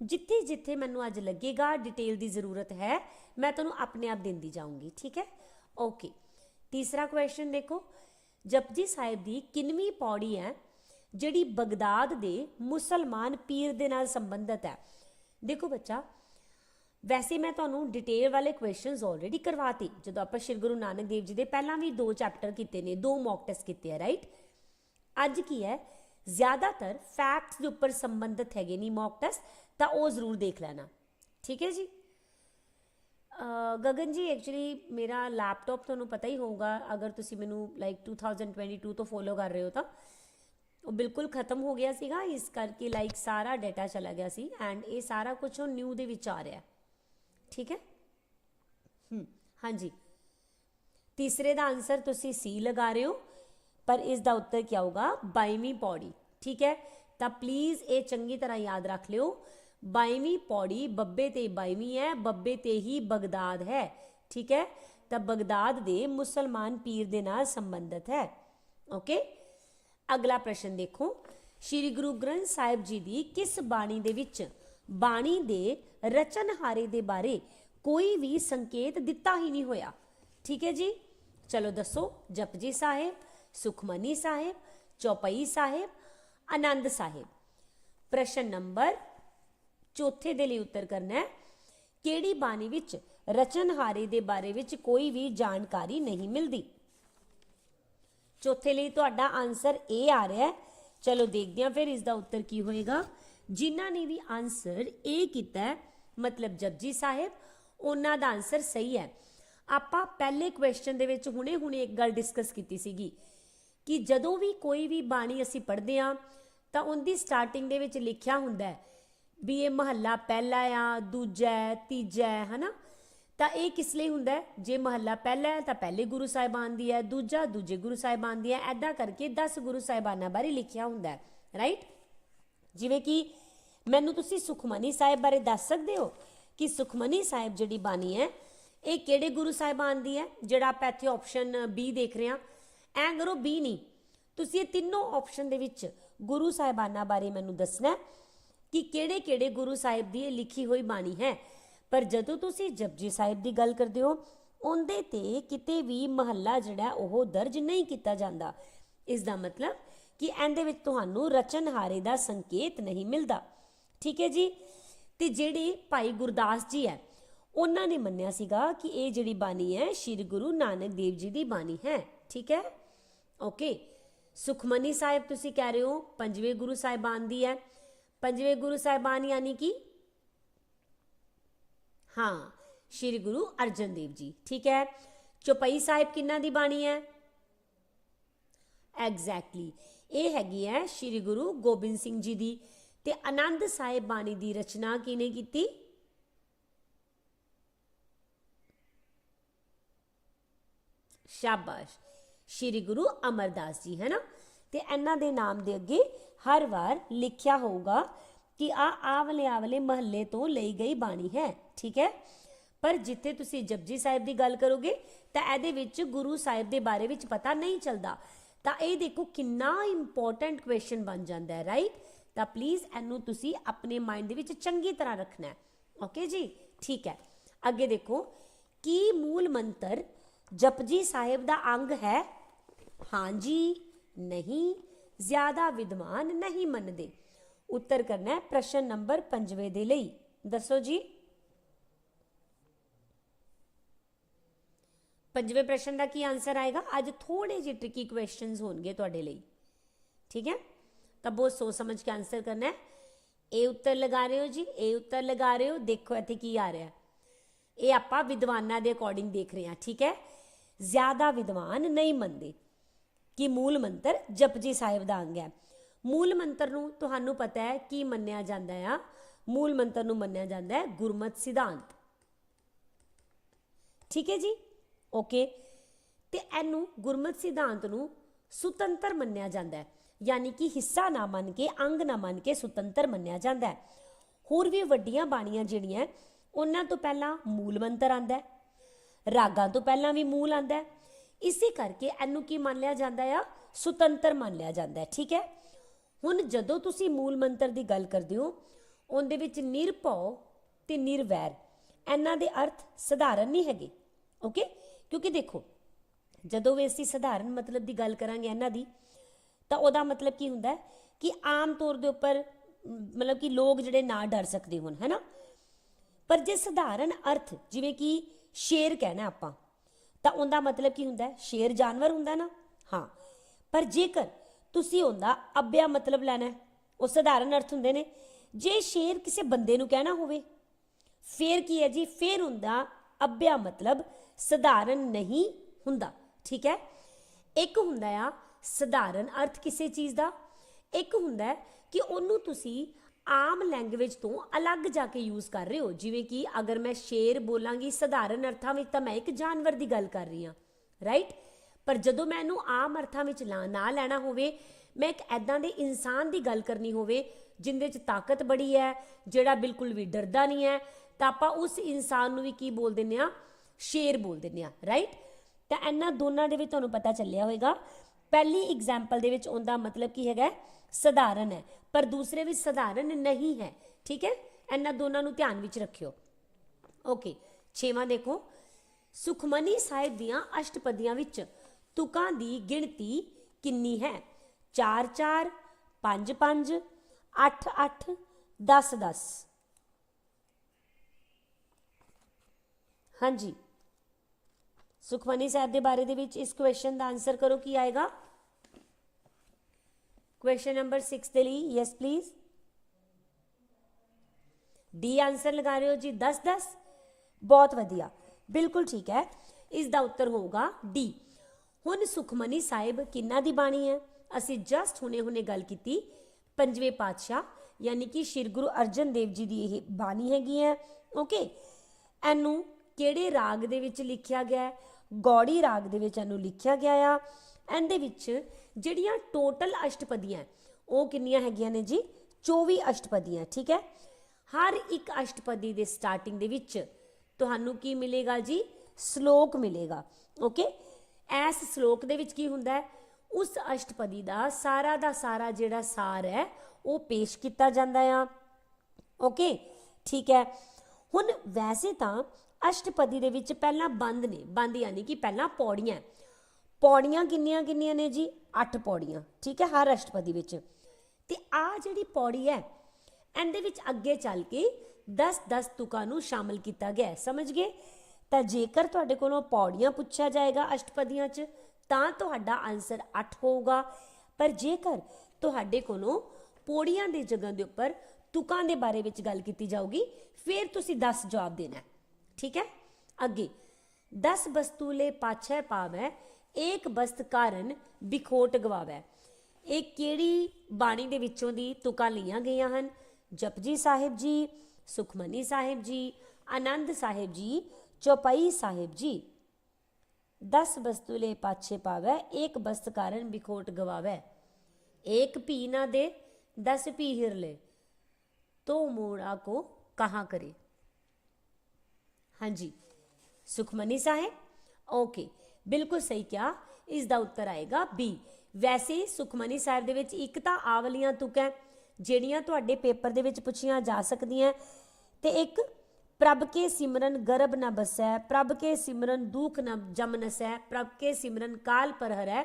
ਜਿੱਥੇ ਜਿੱਥੇ ਮੈਨੂੰ ਅੱਜ ਲੱਗੇਗਾ ਡਿਟੇਲ ਦੀ ਜ਼ਰੂਰਤ ਹੈ ਮੈਂ ਤੁਹਾਨੂੰ ਆਪਣੇ ਆਪ ਦਿੰਦੀ ਜਾਊਂਗੀ ਠੀਕ ਹੈ ਓਕੇ ਤੀਸਰਾ ਕੁਐਸਚਨ ਦੇਖੋ ਜਪਜੀ ਸਾਹਿਬ ਦੀ ਕਿੰਨਵੀਂ ਪੌੜੀ ਹੈ ਜਿਹੜੀ ਬਗਦਾਦ ਦੇ ਮੁਸਲਮਾਨ ਪੀਰ ਦੇ ਨਾਲ ਸੰਬੰਧਿਤ ਹੈ ਦੇਖੋ ਬੱਚਾ ਵੈਸੇ ਮੈਂ ਤੁਹਾਨੂੰ ਡਿਟੇਲ ਵਾਲੇ ਕੁਐਸਚਨਸ ਆਲਰੇਡੀ ਕਰਵਾਤੇ, ਜਦੋਂ ਆਪਾਂ ਸ਼੍ਰੀ ਗੁਰੂ ਨਾਨਕ ਦੇਵ ਜੀ ਦੇ ਪਹਿਲਾਂ ਵੀ ਦੋ ਚੈਪਟਰ ਕੀਤੇ ਨੇ, ਦੋ ਮੌਕ ਟੈਸਟ ਕੀਤੇ ਆ ਰਾਈਟ ਅੱਜ ਕੀ ਹੈ? ਜ਼ਿਆਦਾਤਰ ਫੈਕਟਸ ਦੇ ਉੱਪਰ ਸੰਬੰਧਿਤ ਹੈਗੇ ਨਹੀਂ ਮੌਕ ਟੈਸਟ ਤਾਂ ਉਹ ਜ਼ਰੂਰ ਦੇਖ ਲੈਣਾ। ਠੀਕ ਹੈ ਜੀ? ਗਗਨ ਜੀ ਐਕਚੁਅਲੀ ਮੇਰਾ ਲੈਪਟਾਪ ਤੁਹਾਨੂੰ ਪਤਾ ਹੀ ਹੋਊਗਾ, ਅਗਰ ਤੁਸੀਂ ਮੈਨੂੰ ਲਾਈਕ 2022 ਤੋਂ ਫੋਲੋ ਕਰ ਰਹੇ ਹੋ ਤਾਂ। ਉਹ ਬਿਲਕੁਲ ਖਤਮ ਹੋ ਗਿਆ ਸੀਗਾ, ਇਸ ਕਰਕੇ ਲਾਈਕ ਸਾਰਾ ਡਾਟਾ ਚਲਾ ਗਿਆ ਸੀ ਐਂਡ ਇਹ ਸਾਰਾ ਕੁਝ ਉਹ ਨਿਊ ਦੇ ਵਿੱਚ ਆ ਰਿਹਾ। ਠੀਕ ਹੈ? ਹਮ ਹਾਂਜੀ। ਤੀਸਰੇ ਦਾ ਆਨਸਰ ਤੁਸੀਂ ਸੀ ਲਗਾ ਰਹੇ ਹੋ, ਪਰ ਇਸ ਦਾ ਉੱਤਰ ਕੀ ਆਊਗਾ? 22ਵੀਂ ਪੌੜੀ, ਠੀਕ ਹੈ? ਤਾਂ ਪਲੀਜ਼ ਇਹ ਚੰਗੀ ਤਰ੍ਹਾਂ ਯਾਦ ਰੱਖ ਲਿਓ। 22ਵੀਂ ਪੌੜੀ ਬੱਬੇ ਤੇ 22ਵੀਂ ਹੈ, ਬੱਬੇ ਤੇ ਹੀ ਬਗਦਾਦ ਹੈ, ਠੀਕ ਹੈ? ਤਾਂ ਬਗਦਾਦ ਦੇ ਮੁਸਲਮਾਨ ਪੀਰ ਦੇ ਨਾਲ ਸੰਬੰਧਿਤ ਹੈ। ਓਕੇ ਅਗਲਾ ਪ੍ਰਸ਼ਨ ਦੇਖੋ। ਸ਼੍ਰੀ ਗੁਰੂ ਗ੍ਰੰਥ ਸਾਹਿਬ ਜੀ ਦੀ ਕਿਸ ਬਾਣੀ ਦੇ ਵਿੱਚ ਬਾਣੀ ਦੇ ਰਚਨਹਾਰੇ ਦੇ ਬਾਰੇ ਕੋਈ ਵੀ ਸੰਕੇਤ ਦਿੱਤਾ ਹੀ ਨਹੀਂ ਹੋਇਆ। ਠੀਕ ਹੈ ਜੀ? ਚਲੋ ਦੱਸੋ, ਜਪਜੀ ਸਾਹਿਬ, ਸੁਖਮਨੀ ਸਾਹਿਬ, ਚੌਪਈ ਸਾਹਿਬ, ਆਨੰਦ ਸਾਹਿਬ। ਪ੍ਰਸ਼ਨ ਨੰਬਰ ਚੌਥੇ ਦੇ ਲਈ ਉੱਤਰ ਕਰਨਾ ਹੈ। ਕਿਹੜੀ ਬਾਣੀ ਵਿੱਚ ਰਚਨਹਾਰੇ ਦੇ ਬਾਰੇ ਵਿੱਚ ਕੋਈ ਵੀ ਜਾਣਕਾਰੀ ਨਹੀਂ ਮਿਲਦੀ? ਚੌਥੇ ਲਈ ਤੁਹਾਡਾ ਆਨਸਰ ਇਹ ਆ ਰਿਹਾ ਹੈ। ਚਲੋ ਦੇਖਦੇ ਹਾਂ ਫਿਰ ਇਸ ਦਾ ਉੱਤਰ ਕੀ ਹੋਏਗਾ। ਜਿਨ੍ਹਾਂ ਨੇ ਵੀ ਆਨਸਰ ਇਹ ਕੀਤਾ ਮਤਲਬ ਜਪਜੀ ਸਾਹਿਬ, ਉਹਨਾਂ ਦਾ ਆਨਸਰ ਸਹੀ ਹੈ। ਆਪਾਂ ਪਹਿਲੇ ਕੁਐਸਚਨ ਦੇ ਵਿੱਚ ਹੁਣੇ-ਹੁਣੇ ਇੱਕ ਗੱਲ ਡਿਸਕਸ ਕੀਤੀ ਸੀਗੀ ਕਿ ਜਦੋਂ ਵੀ ਕੋਈ ਵੀ ਬਾਣੀ ਅਸੀਂ ਪੜ੍ਹਦੇ ਆ ਤਾਂ ਉਹਦੀ ਸਟਾਰਟਿੰਗ ਦੇ ਵਿੱਚ ਲਿਖਿਆ ਹੁੰਦਾ ਹੈ ਵੀ ਇਹ ਮਹੱਲਾ ਪਹਿਲਾ ਆ, ਦੂਜਾ ਤੀਜਾ ਹੈ, ਹਨਾ? ਤਾਂ ਇਹ ਕਿਸ ਲਈ ਹੁੰਦਾ ਜੇ ਮਹੱਲਾ ਪਹਿਲਾ ਹੈ, ਤਾਂ ਪਹਿਲੇ ਗੁਰੂ ਸਾਹਿਬਾਨ ਦੀ ਹੈ, ਦੂਜਾ ਦੂਜੇ ਗੁਰੂ ਸਾਹਿਬਾਨ ਦੀ ਹੈ ਐਦਾਂ ਕਰਕੇ 10 ਗੁਰੂ ਸਾਹਿਬਾਨਾਂ ਬਾਰੇ ਲਿਖਿਆ ਹੁੰਦਾ ਹੈ ਰਾਈਟ ਜਿਵੇਂ ਕਿ ਮੈਨੂੰ ਤੁਸੀਂ ਸੁਖਮਨੀ ਸਾਹਿਬ ਬਾਰੇ ਦੱਸ ਸਕਦੇ ਹੋ ਕਿ ਸੁਖਮਨੀ ਸਾਹਿਬ ਜਿਹੜੀ ਬਾਣੀ ਹੈ, ਇਹ ਕਿਹੜੇ ਗੁਰੂ ਸਾਹਿਬਾਨ ਦੀ ਹੈ, ਜਿਹੜਾ ਆਪਾਂ ਇੱਥੇ ਆਪਸ਼ਨ ਬੀ ਦੇਖ ਰਹੇ ਹਾਂ। ਐਂ ਕਰੋ ਬੀ ਨਹੀਂ। ਤੁਸੀਂ ਇਹ ਤਿੰਨੋਂ ਆਪਸ਼ਨ ਦੇ ਵਿੱਚ ਗੁਰੂ ਸਾਹਿਬਾਨਾਂ ਬਾਰੇ ਮੈਨੂੰ ਦੱਸਣਾ ਕਿ ਕਿਹੜੇ ਕਿਹੜੇ ਗੁਰੂ ਸਾਹਿਬ ਦੀ ਇਹ ਲਿਖੀ ਹੋਈ ਬਾਣੀ ਹੈ। ਪਰ ਜਦੋਂ ਤੁਸੀਂ ਜਪਜੀ ਸਾਹਿਬ ਦੀ ਗੱਲ ਕਰਦੇ ਹੋ, ਉਹਦੇ ਤੇ ਕਿਤੇ ਵੀ ਮਹੱਲਾ ਜਿਹੜਾ, ਉਹ ਦਰਜ ਨਹੀਂ ਕੀਤਾ ਜਾਂਦਾ। ਇਸ ਦਾ ਮਤਲਬ ਕਿ ਇਹਦੇ ਵਿੱਚ ਤੁਹਾਨੂੰ ਰਚਨਹਾਰੇ ਦਾ ਸੰਕੇਤ ਨਹੀਂ ਮਿਲਦਾ। ਠੀਕ ਹੈ ਜੀ? ਤੇ ਜਿਹੜੇ ਭਾਈ ਗੁਰਦਾਸ ਜੀ ਹੈ, ਉਹਨਾਂ ਨੇ ਮੰਨਿਆ ਸੀਗਾ ਕਿ ਇਹ ਜਿਹੜੀ ਬਾਣੀ ਹੈ, ਸ੍ਰੀ ਗੁਰੂ ਨਾਨਕ ਦੇਵ ਜੀ ਦੀ ਬਾਣੀ ਹੈ। ਠੀਕ ਹੈ? ਓਕੇ ਸੁਖਮਨੀ ਸਾਹਿਬ ਤੁਸੀਂ ਕਹਿ ਰਹੇ ਹੋ, ਪੰਜਵੇਂ ਗੁਰੂ ਸਾਹਿਬਾਨ ਦੀ ਹੈ। ਪੰਜਵੇਂ ਗੁਰੂ ਸਾਹਿਬਾਨ ਯਾਨੀ ਕਿ? ਹਾਂ, ਸ੍ਰੀ ਗੁਰੂ ਅਰਜਨ ਦੇਵ ਜੀ। ਠੀਕ ਹੈ? ਚੌਪਈ ਸਾਹਿਬ ਕਿੰਨਾ ਦੀ ਬਾਣੀ ਹੈ? ਐਗਜ਼ੈਕਟਲੀ ਇਹ ਹੈਗੀ ਹੈ ਸ੍ਰੀ ਗੁਰੂ ਗੋਬਿੰਦ ਸਿੰਘ ਜੀ ਦੀ ਤੇ ਆਨੰਦ ਸਾਹਿਬ ਬਾਣੀ ਦੀ ਰਚਨਾ ਕਿਨੇ ਕੀਤੀ? ਸ਼ਾਬਾਸ਼। ਸ੍ਰੀ ਗੁਰੂ ਅਮਰਦਾਸ ਜੀ, ਹੈ ਨਾ? ਤੇ ਇਹਨਾਂ ਦੇ ਨਾਮ ਦੇ ਅੱਗੇ ਹਰ ਵਾਰ ਲਿਖਿਆ ਹੋਊਗਾ ਕਿ ਆ ਆਵਲੇ ਆਵਲੇ ਮਹੱਲੇ ਤੋਂ ਲਈ ਗਈ ਬਾਣੀ ਹੈ, ਠੀਕ ਹੈ? ਪਰ ਜਿੱਥੇ ਤੁਸੀਂ ਜਪਜੀ ਸਾਹਿਬ ਦੀ ਗੱਲ ਕਰੋਗੇ ਤਾਂ ਇਹਦੇ ਵਿੱਚ ਗੁਰੂ ਸਾਹਿਬ ਦੇ ਬਾਰੇ ਵਿੱਚ ਪਤਾ ਨਹੀਂ ਚੱਲਦਾ। ਤਾਂ ਇਹ ਦੇਖੋ ਕਿੰਨਾ ਇੰਪੋਰਟੈਂਟ ਕੁਐਸਚਨ ਬਣ ਜਾਂਦਾ ਹੈ ਰਾਈਟ ਤਾਂ ਪਲੀਜ਼ ਇਹਨੂੰ ਤੁਸੀਂ ਆਪਣੇ ਮਾਈਂਡ ਦੇ ਵਿੱਚ ਚੰਗੀ ਤਰ੍ਹਾਂ ਰੱਖਣਾ ਹੈ। ਓਕੇ ਜੀ? ਠੀਕ ਹੈ। ਅੱਗੇ ਦੇਖੋ, ਕੀ ਮੂਲ ਮੰਤਰ ਜਪਜੀ ਸਾਹਿਬ ਦਾ ਅੰਗ ਹੈ? ਹਾਂਜੀ ਨਹੀਂ। ਜ਼ਿਆਦਾ ਵਿਦਵਾਨ ਨਹੀਂ ਮੰਨਦੇ। ਉੱਤਰ ਕਰਨਾ ਹੈ ਪ੍ਰਸ਼ਨ ਨੰਬਰ 5ਵੇਂ ਦੇ ਲਈ। ਦੱਸੋ ਜੀ। ਪੰਜਵੇਂ ਪ੍ਰਸ਼ਨ ਦਾ ਕੀ ਆਨਸਰ ਆਏਗਾ? ਅੱਜ ਥੋੜੇ ਜਿਹੇ ਟ੍ਰਿਕੀ ਕੁਐਸਚਨਸ ਹੋਣਗੇ ਤੁਹਾਡੇ ਲਈ। ਠੀਕ ਹੈ? ਤਾਂ ਬਹੁਤ ਸੋਚ ਸਮਝ ਕੇ ਆਨਸਰ ਕਰਨਾ ਹੈ। ਇਹ ਉੱਤਰ ਲਗਾ ਰਹੇ ਹੋ ਜੀ? ਇਹ ਉੱਤਰ ਲਗਾ ਰਹੇ ਹੋ? ਦੇਖੋ ਇੱਥੇ ਕੀ ਆ ਰਿਹਾ। ਇਹ ਆਪਾਂ ਵਿਦਵਾਨਾਂ ਦੇ ਅਕੋਰਡਿੰਗ ਦੇਖ ਰਹੇ ਹਾਂ, ਠੀਕ ਹੈ? ਜ਼ਿਆਦਾ ਵਿਦਵਾਨ ਨਹੀਂ ਮੰਨਦੇ ਕਿ ਮੂਲ ਮੰਤਰ ਜਪਜੀ ਸਾਹਿਬ ਦਾ ਅੰਗ ਹੈ। ਮੂਲ ਮੰਤਰ ਨੂੰ ਤੁਹਾਨੂੰ ਪਤਾ ਹੈ ਕੀ ਮੰਨਿਆ ਜਾਂਦਾ ਆ? ਮੂਲ ਮੰਤਰ ਨੂੰ ਮੰਨਿਆ ਜਾਂਦਾ ਹੈ ਗੁਰਮਤ ਸਿਧਾਂਤ। ਠੀਕ ਹੈ ਜੀ? ਓਕੇ ਤੇ ਇਹਨੂੰ ਗੁਰਮਤ ਸਿਧਾਂਤ ਨੂੰ ਸੁਤੰਤਰ ਮੰਨਿਆ ਜਾਂਦਾ ਹੈ। ਯਾਨੀ ਕਿ ਹਿੱਸਾ ਨਾ ਮੰਨ ਕੇ, ਅੰਗ ਨਾ ਮੰਨ ਕੇ ਸੁਤੰਤਰ ਮੰਨਿਆ ਜਾਂਦਾ ਹੈ। ਹੋਰ ਵੀ ਵੱਡੀਆਂ ਬਾਣੀਆਂ ਜਿਹੜੀਆਂ ਉਹਨਾਂ ਤੋਂ ਪਹਿਲਾਂ ਮੂਲ ਮੰਤਰ ਆਂਦਾ ਹੈ। ਰਾਗਾਂ ਤੋਂ ਪਹਿਲਾਂ ਵੀ ਮੂਲ ਆਂਦਾ ਹੈ। ਇਸੇ ਕਰਕੇ ਇਹਨੂੰ ਕੀ ਮੰਨ ਲਿਆ ਜਾਂਦਾ ਆ? ਸੁਤੰਤਰ ਮੰਨ ਲਿਆ ਜਾਂਦਾ ਹੈ। ਠੀਕ ਹੈ? ਹੁਣ ਜਦੋਂ ਤੁਸੀਂ ਮੂਲ ਮੰਤਰ ਦੀ ਗੱਲ ਕਰਦੇ ਹੋ, ਉਹਦੇ ਵਿੱਚ ਨਿਰਭਉ ਤੇ ਨਿਰਵੈਰ, ਇਹਨਾਂ ਦੇ ਅਰਥ ਸਧਾਰਨ ਨਹੀਂ ਹੈਗੇ। ਓਕੇ ਕਿਉਂਕਿ ਦੇਖੋ, ਜਦੋਂ ਵੀ ਅਸੀਂ ਸਧਾਰਨ ਮਤਲਬ ਦੀ ਗੱਲ ਕਰਾਂਗੇ ਇਹਨਾਂ ਦੀ, ਤਾਂ ਉਹਦਾ ਮਤਲਬ ਕੀ ਹੁੰਦਾ ਹੈ ਕਿ ਆਮ ਤੌਰ ਦੇ ਉੱਪਰ, ਮਤਲਬ ਕਿ ਲੋਕ ਜਿਹੜੇ ਨਾ ਡਰ ਸਕਦੇ ਹੋਣ, ਹੈਨਾ? ਪਰ ਜੇ ਸਧਾਰਨ ਅਰਥ, ਜਿਵੇਂ ਕਿ ਸ਼ੇਰ ਕਹਿਣਾ ਆਪਾਂ, ਤਾਂ ਉਹਦਾ ਮਤਲਬ ਕੀ ਹੁੰਦਾ ਹੈ? ਸ਼ੇਰ ਜਾਨਵਰ ਹੁੰਦਾ ਨਾ? ਹਾਂ। ਪਰ ਜੇਕਰ ਤੁਸੀਂ ਉਹਦਾ ਅਭਿਆ ਮਤਲਬ ਲੈਣਾ ਉਹ ਸਧਾਰਨ ਅਰਥ ਹੁੰਦੇ ਨੇ। ਜੇ ਸ਼ੇਰ ਕਿਸੇ ਬੰਦੇ ਨੂੰ ਕਹਿਣਾ ਹੋਵੇ, ਫੇਰ ਕੀ ਹੈ ਜੀ? ਫੇਰ ਹੁੰਦਾ ਅਭਿਆ ਮਤਲਬ ਸਧਾਰਨ ਨਹੀਂ ਹੁੰਦਾ, ਠੀਕ ਹੈ? ਇੱਕ ਹੁੰਦਾ ਆ, ਸਧਾਰਨ ਅਰਥ ਕਿਸੇ ਚੀਜ਼ ਦਾ? ਇੱਕ ਹੁੰਦਾ ਕਿ ਉਹਨੂੰ ਤੁਸੀਂ ਆਮ ਲੈਂਗੁਏਜ ਤੋਂ ਅਲੱਗ ਜਾ ਕੇ ਯੂਜ਼ ਕਰ ਰਹੇ ਹੋ, ਜਿਵੇਂ ਕਿ ਅਗਰ ਮੈਂ ਸ਼ੇਰ ਬੋਲਾਂਗੀ ਸਧਾਰਨ ਅਰਥਾਂ ਵਿੱਚ ਤਾਂ ਮੈਂ ਇੱਕ ਜਾਨਵਰ ਦੀ ਗੱਲ ਕਰ ਰਹੀ ਹਾਂ ਰਾਈਟ ਪਰ ਜਦੋਂ ਮੈਂ ਇਹਨੂੰ ਆਮ ਅਰਥਾਂ ਵਿੱਚ ਲਾ- ਨਾ ਲੈਣਾ ਹੋਵੇ, ਮੈਂ ਇੱਕ ਐਦਾਂ ਦੇ ਇਨਸਾਨ ਦੀ ਗੱਲ ਕਰਨੀ ਹੋਵੇ, ਜਿੰਦੇ 'ਚ ਤਾਕਤ ਬੜੀ ਹੈ, ਜਿਹੜਾ ਬਿਲਕੁਲ ਵੀ ਡਰਦਾ ਨਹੀਂ ਹੈ, ਤਾਂ ਆਪਾਂ ਉਸ ਇਨਸਾਨ ਨੂੰ ਵੀ ਕੀ ਬੋਲ ਦਿੰਦੇ ਆ ਸ਼ੇਰ ਬੋਲ ਦਿੰਦੇ ਆ ਰਾਈਟ ਤਾਂ ਇਹਨਾਂ ਦੋਨਾਂ ਦੇ ਵਿੱਚ ਤੁਹਾਨੂੰ ਪਤਾ ਚੱਲਿਆ ਹੋਵੇਗਾ ਪਹਿਲੀ ਐਗਜ਼ਾਮਪਲ ਦੇ ਵਿੱਚ ਉਹਦਾ ਮਤਲਬ ਕੀ ਹੈਗਾ ਸਧਾਰਨ ਹੈ, ਪਰ ਦੂਸਰੇ ਵਿੱਚ ਸਧਾਰਨ ਨਹੀਂ ਹੈ, ਠੀਕ ਹੈ? ਇਹਨਾਂ ਦੋਨਾਂ ਨੂੰ ਧਿਆਨ ਵਿੱਚ ਰੱਖਿਓ। ਓਕੇ ਛੇਵਾਂ ਦੇਖੋ, ਸੁਖਮਨੀ ਸਾਹਿਬ ਦੀਆਂ ਅਸ਼ਟਪਦੀਆਂ ਵਿੱਚ ਤੁਕਾਂ ਦੀ ਗਿਣਤੀ ਕਿੰਨੀ ਹੈ? 4 4 5 5 8 8 10 10 ਹਾਂਜੀ। ਸੁਖਮਨੀ ਸਾਹਿਬ ਦੇ ਬਾਰੇ ਦੇ ਵਿੱਚ ਇਸ ਕੁਐਸਚਨ ਦਾ ਆਨਸਰ ਕਰੋ, ਕੀ ਆਏਗਾ? ਕੁਐਸਚਨ ਨੰਬਰ 6 ਦੇ ਲਈ ਯੈਸ ਪਲੀਜ਼ ਡੀ ਆਨਸਰ ਲਗਾ ਰਹੇ ਹੋ ਜੀ 10 10 ਬਹੁਤ ਵਧੀਆ। ਬਿਲਕੁਲ ਠੀਕ ਹੈ। ਇਸ ਦਾ ਉੱਤਰ ਹੋਊਗਾ ਡੀ ਹੁਣ ਸੁਖਮਨੀ ਸਾਹਿਬ ਕਿੰਨਾ ਦੀ ਬਾਣੀ ਹੈ? ਅਸੀਂ ਜਸਟ ਹੁਣੇ-ਹੁਣੇ ਗੱਲ ਕੀਤੀ, ਪੰਜਵੇਂ ਪਾਤਸ਼ਾਹ, ਯਾਨੀ ਕਿ ਸ਼੍ਰੀ ਗੁਰੂ ਅਰਜਨ ਦੇਵ ਜੀ ਦੀ ਇਹ ਬਾਣੀ ਹੈਗੀ ਹੈ ਓਕੇ ਇਹਨੂੰ ਕਿਹੜੇ ਰਾਗ ਦੇ ਵਿੱਚ ਲਿਖਿਆ ਗਿਆ ਹੈ? ਗੌੜੀ ਰਾਗ ਦੇ ਵਿੱਚ ਇਹਨੂੰ ਲਿਖਿਆ ਗਿਆ ਆ। ਇਹਦੇ ਵਿੱਚ ਜਿਹੜੀਆਂ ਟੋਟਲ ਅਸ਼ਟਪਦੀਆਂ ਉਹ ਕਿੰਨੀਆਂ ਹੈਗੀਆਂ ਨੇ ਜੀ? 24 ਅਸ਼ਟਪਦੀਆਂ, ਠੀਕ ਹੈ? ਹਰ ਇੱਕ ਅਸ਼ਟਪਦੀ ਦੇ ਸਟਾਰਟਿੰਗ ਦੇ ਵਿੱਚ ਤੁਹਾਨੂੰ ਕੀ ਮਿਲੇਗਾ ਜੀ? ਸ਼ਲੋਕ ਮਿਲੇਗਾ ਓਕੇ ਇਸ ਸ਼ਲੋਕ ਦੇ ਵਿੱਚ ਕੀ ਹੁੰਦਾ ਹੈ? ਉਸ ਅਸ਼ਟਪਦੀ ਦਾ ਸਾਰਾ ਦਾ ਸਾਰਾ ਜਿਹੜਾ ਸਾਰ ਹੈ, ਉਹ ਪੇਸ਼ ਕੀਤਾ ਜਾਂਦਾ ਆ ਓਕੇ ਠੀਕ ਹੈ? ਹੁਣ ਵੈਸੇ ਤਾਂ ਅਸ਼ਟਪਦੀ ਦੇ ਵਿੱਚ ਪਹਿਲਾਂ ਬੰਦ ਨੇ, ਬੰਦ ਯਾਨੀ ਕਿ ਪਹਿਲਾਂ ਪੌੜੀਆਂ। ਪੌੜੀਆਂ ਕਿੰਨੀਆਂ ਕਿੰਨੀਆਂ ਨੇ ਜੀ? 8 ਪੌੜੀਆਂ, ਠੀਕ ਹੈ, ਹਰ ਅਸ਼ਟਪਦੀ ਵਿੱਚ। ਤੇ ਆ ਜਿਹੜੀ ਪੌੜੀ ਹੈ, ਇਹਦੇ ਵਿੱਚ ਅੱਗੇ ਚੱਲ ਕੇ 10-10 ਤੁਕਾਂ ਨੂੰ ਸ਼ਾਮਲ ਕੀਤਾ ਗਿਆ ਸਮਝ ਗਏ? ਤਾਂ ਜੇਕਰ ਤੁਹਾਡੇ ਕੋਲੋਂ ਪੌੜੀਆਂ ਪੁੱਛਿਆ ਜਾਏਗਾ ਅਸ਼ਟਪਦੀਆਂ 'ਚ, ਤਾਂ ਤੁਹਾਡਾ ਆਨਸਰ 8 ਹੋਊਗਾ। ਪਰ ਜੇਕਰ ਤੁਹਾਡੇ ਕੋਲੋਂ ਪੌੜੀਆਂ ਦੀ ਜਗ੍ਹਾ ਦੇ ਉੱਪਰ ਤੁਕਾਂ ਦੇ ਬਾਰੇ ਵਿੱਚ ਗੱਲ ਕੀਤੀ ਜਾਊਗੀ, ਫਿਰ ਤੁਸੀਂ 10 ਜਵਾਬ ਦੇਣਾ ਹੈ ਠੀਕ ਹੈ ਅੱਗੇ 10 ਬਸਤੂਲੇ ਪਾਛੈ ਪਾਵੈ ਏਕ ਬਸਤ ਕਾਰਨ ਬਿਖੋਟ ਗਵਾਵੈ ਇਹ ਕਿਹੜੀ ਬਾਣੀ ਦੇ ਵਿੱਚੋਂ ਦੀ ਤੁਕਾਂ ਲਈਆਂ ਗਈਆਂ ਹਨ ਜਪਜੀ ਸਾਹਿਬ ਜੀ ਸੁਖਮਨੀ ਸਾਹਿਬ ਜੀ ਆਨੰਦ ਸਾਹਿਬ ਜੀ ਚੌਪਈ ਸਾਹਿਬ ਜੀ 10 ਬਸਤੂਲੇ ਪਾਛੇ ਪਾਵੈ ਏਕ ਬਸਤ ਕਾਰਨ ਬਿਖੋਟ ਗਵਾਵੈ एक पी ना दे दस पी हिर ले तो मोड़ा को कहाँ ਹਾਂਜੀ। ਸੁਖਮਨੀ ਸਾਹਿਬ? ਓਕੇ ਬਿਲਕੁਲ ਸਹੀ ਕਿਹਾ। ਇਸ ਦਾ ਉੱਤਰ ਆਏਗਾ ਬੀ ਵੈਸੇ ਸੁਖਮਨੀ ਸਾਹਿਬ ਦੇ ਵਿੱਚ ਇੱਕ ਤਾਂ ਆਵਲੀਆਂ ਤੁਕਾਂ ਜਿਹੜੀਆਂ ਤੁਹਾਡੇ ਪੇਪਰ ਦੇ ਵਿੱਚ ਪੁੱਛੀਆਂ ਜਾ ਸਕਦੀਆਂ। ਤੇ ਇੱਕ, ਪ੍ਰਭ ਕੇ ਸਿਮਰਨ ਗਰਬ ਨਾ ਬਸੈ, ਪ੍ਰਭ ਕੇ ਸਿਮਰਨ ਦੁਖ ਨਾ ਜਮਨਸੈ ਪ੍ਰਭ ਕੇ ਸਿਮਰਨ ਕਾਲ ਪਰਹਰੈ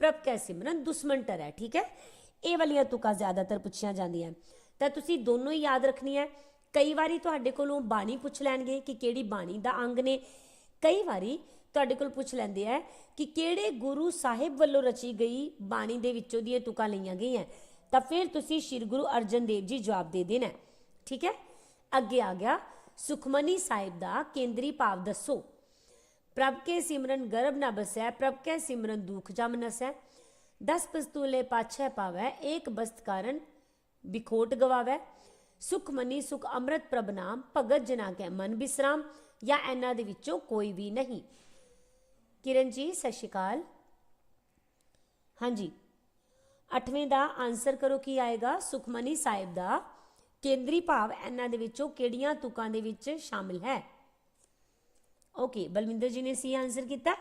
ਪ੍ਰਭ ਕੇ ਸਿਮਰਨ ਦੁਸ਼ਮਨ ਟਰੈ, ਠੀਕ ਹੈ? ਇਹ ਵਾਲੀਆਂ ਤੁਕਾਂ ਜ਼ਿਆਦਾਤਰ ਪੁੱਛੀਆਂ ਜਾਂਦੀਆਂ। ਤਾਂ ਤੁਸੀਂ ਦੋਨੋਂ ਹੀ ਯਾਦ ਰੱਖਣੀ ਹੈ ਕਈ ਵਾਰੀ ਤੁਹਾਡੇ ਕੋਲੋਂ ਬਾਣੀ ਪੁੱਛ ਲੈਣਗੇ ਕਿ ਕਿਹੜੀ ਬਾਣੀ ਦਾ ਅੰਗ ਨੇ। ਕਈ ਵਾਰੀ ਤੁਹਾਡੇ ਕੋਲ ਪੁੱਛ ਲੈਂਦੇ ਆ ਕਿ ਕਿਹੜੇ ਗੁਰੂ ਸਾਹਿਬ ਵੱਲੋਂ ਰਚੀ ਗਈ ਬਾਣੀ ਦੇ ਵਿੱਚੋਂ ਦੀਆਂ ਤੁਕਾਂ ਲਈਆਂ ਗਈਆਂ। ਤਾਂ ਫਿਰ ਤੁਸੀਂ ਸ੍ਰੀ ਗੁਰੂ ਅਰਜਨ ਦੇਵ ਜੀ ਜਵਾਬ ਦੇ ਦੇਣਾ ਠੀਕ ਹੈ? ਅੱਗੇ ਆ ਗਿਆ। ਸੁਖਮਨੀ ਸਾਹਿਬ ਦਾ ਕੇਂਦਰੀ ਭਾਵ ਦੱਸੋ। ਪ੍ਰਭ ਕੇ ਸਿਮਰਨ ਗਰਭ ਨਾ ਬਸੈ, ਪ੍ਰਭ ਕੇ ਸਿਮਰਨ ਦੁਖ ਜਮ ਨਸੈ। ਦਸ ਪਸਤੂਲੇ ਪਾਛੈ ਪਾਵੈ, ਏਕ ਬਸਤ ਕਾਰਨ ਬਿਖੋਟ ਗਵਾਵੈ। ਸੁਖਮਨੀ ਸੁਖ ਅੰਮ੍ਰਿਤ ਪ੍ਰਭ ਨਾਮ, ਭਗਤ ਜਨਾ ਕੇ ਮਨ ਬਿਸਰਾਮ, ਜਾਂ ਇਹਨਾਂ ਦੇ ਵਿੱਚੋਂ ਕੋਈ ਵੀ ਨਹੀਂ। ਕਿਰਨ ਜੀ ਸਤਿ ਸ਼੍ਰੀ ਅਕਾਲ। ਹਾਂਜੀ। ਅੱਠਵੇਂ ਦਾ ਆਨਸਰ ਕਰੋ, ਕੀ ਆਏਗਾ? ਸੁਖਮਨੀ ਸਾਹਿਬ ਦਾ ਕੇਂਦਰੀ ਭਾਵ ਇਹਨਾਂ ਦੇ ਵਿੱਚੋਂ ਕਿਹੜੀਆਂ ਤੁਕਾਂ ਦੇ ਵਿੱਚ ਸ਼ਾਮਿਲ ਹੈ? ਓਕੇ ਬਲਵਿੰਦਰ ਜੀ ਨੇ ਸੀ ਆਨਸਰ ਕੀਤਾ।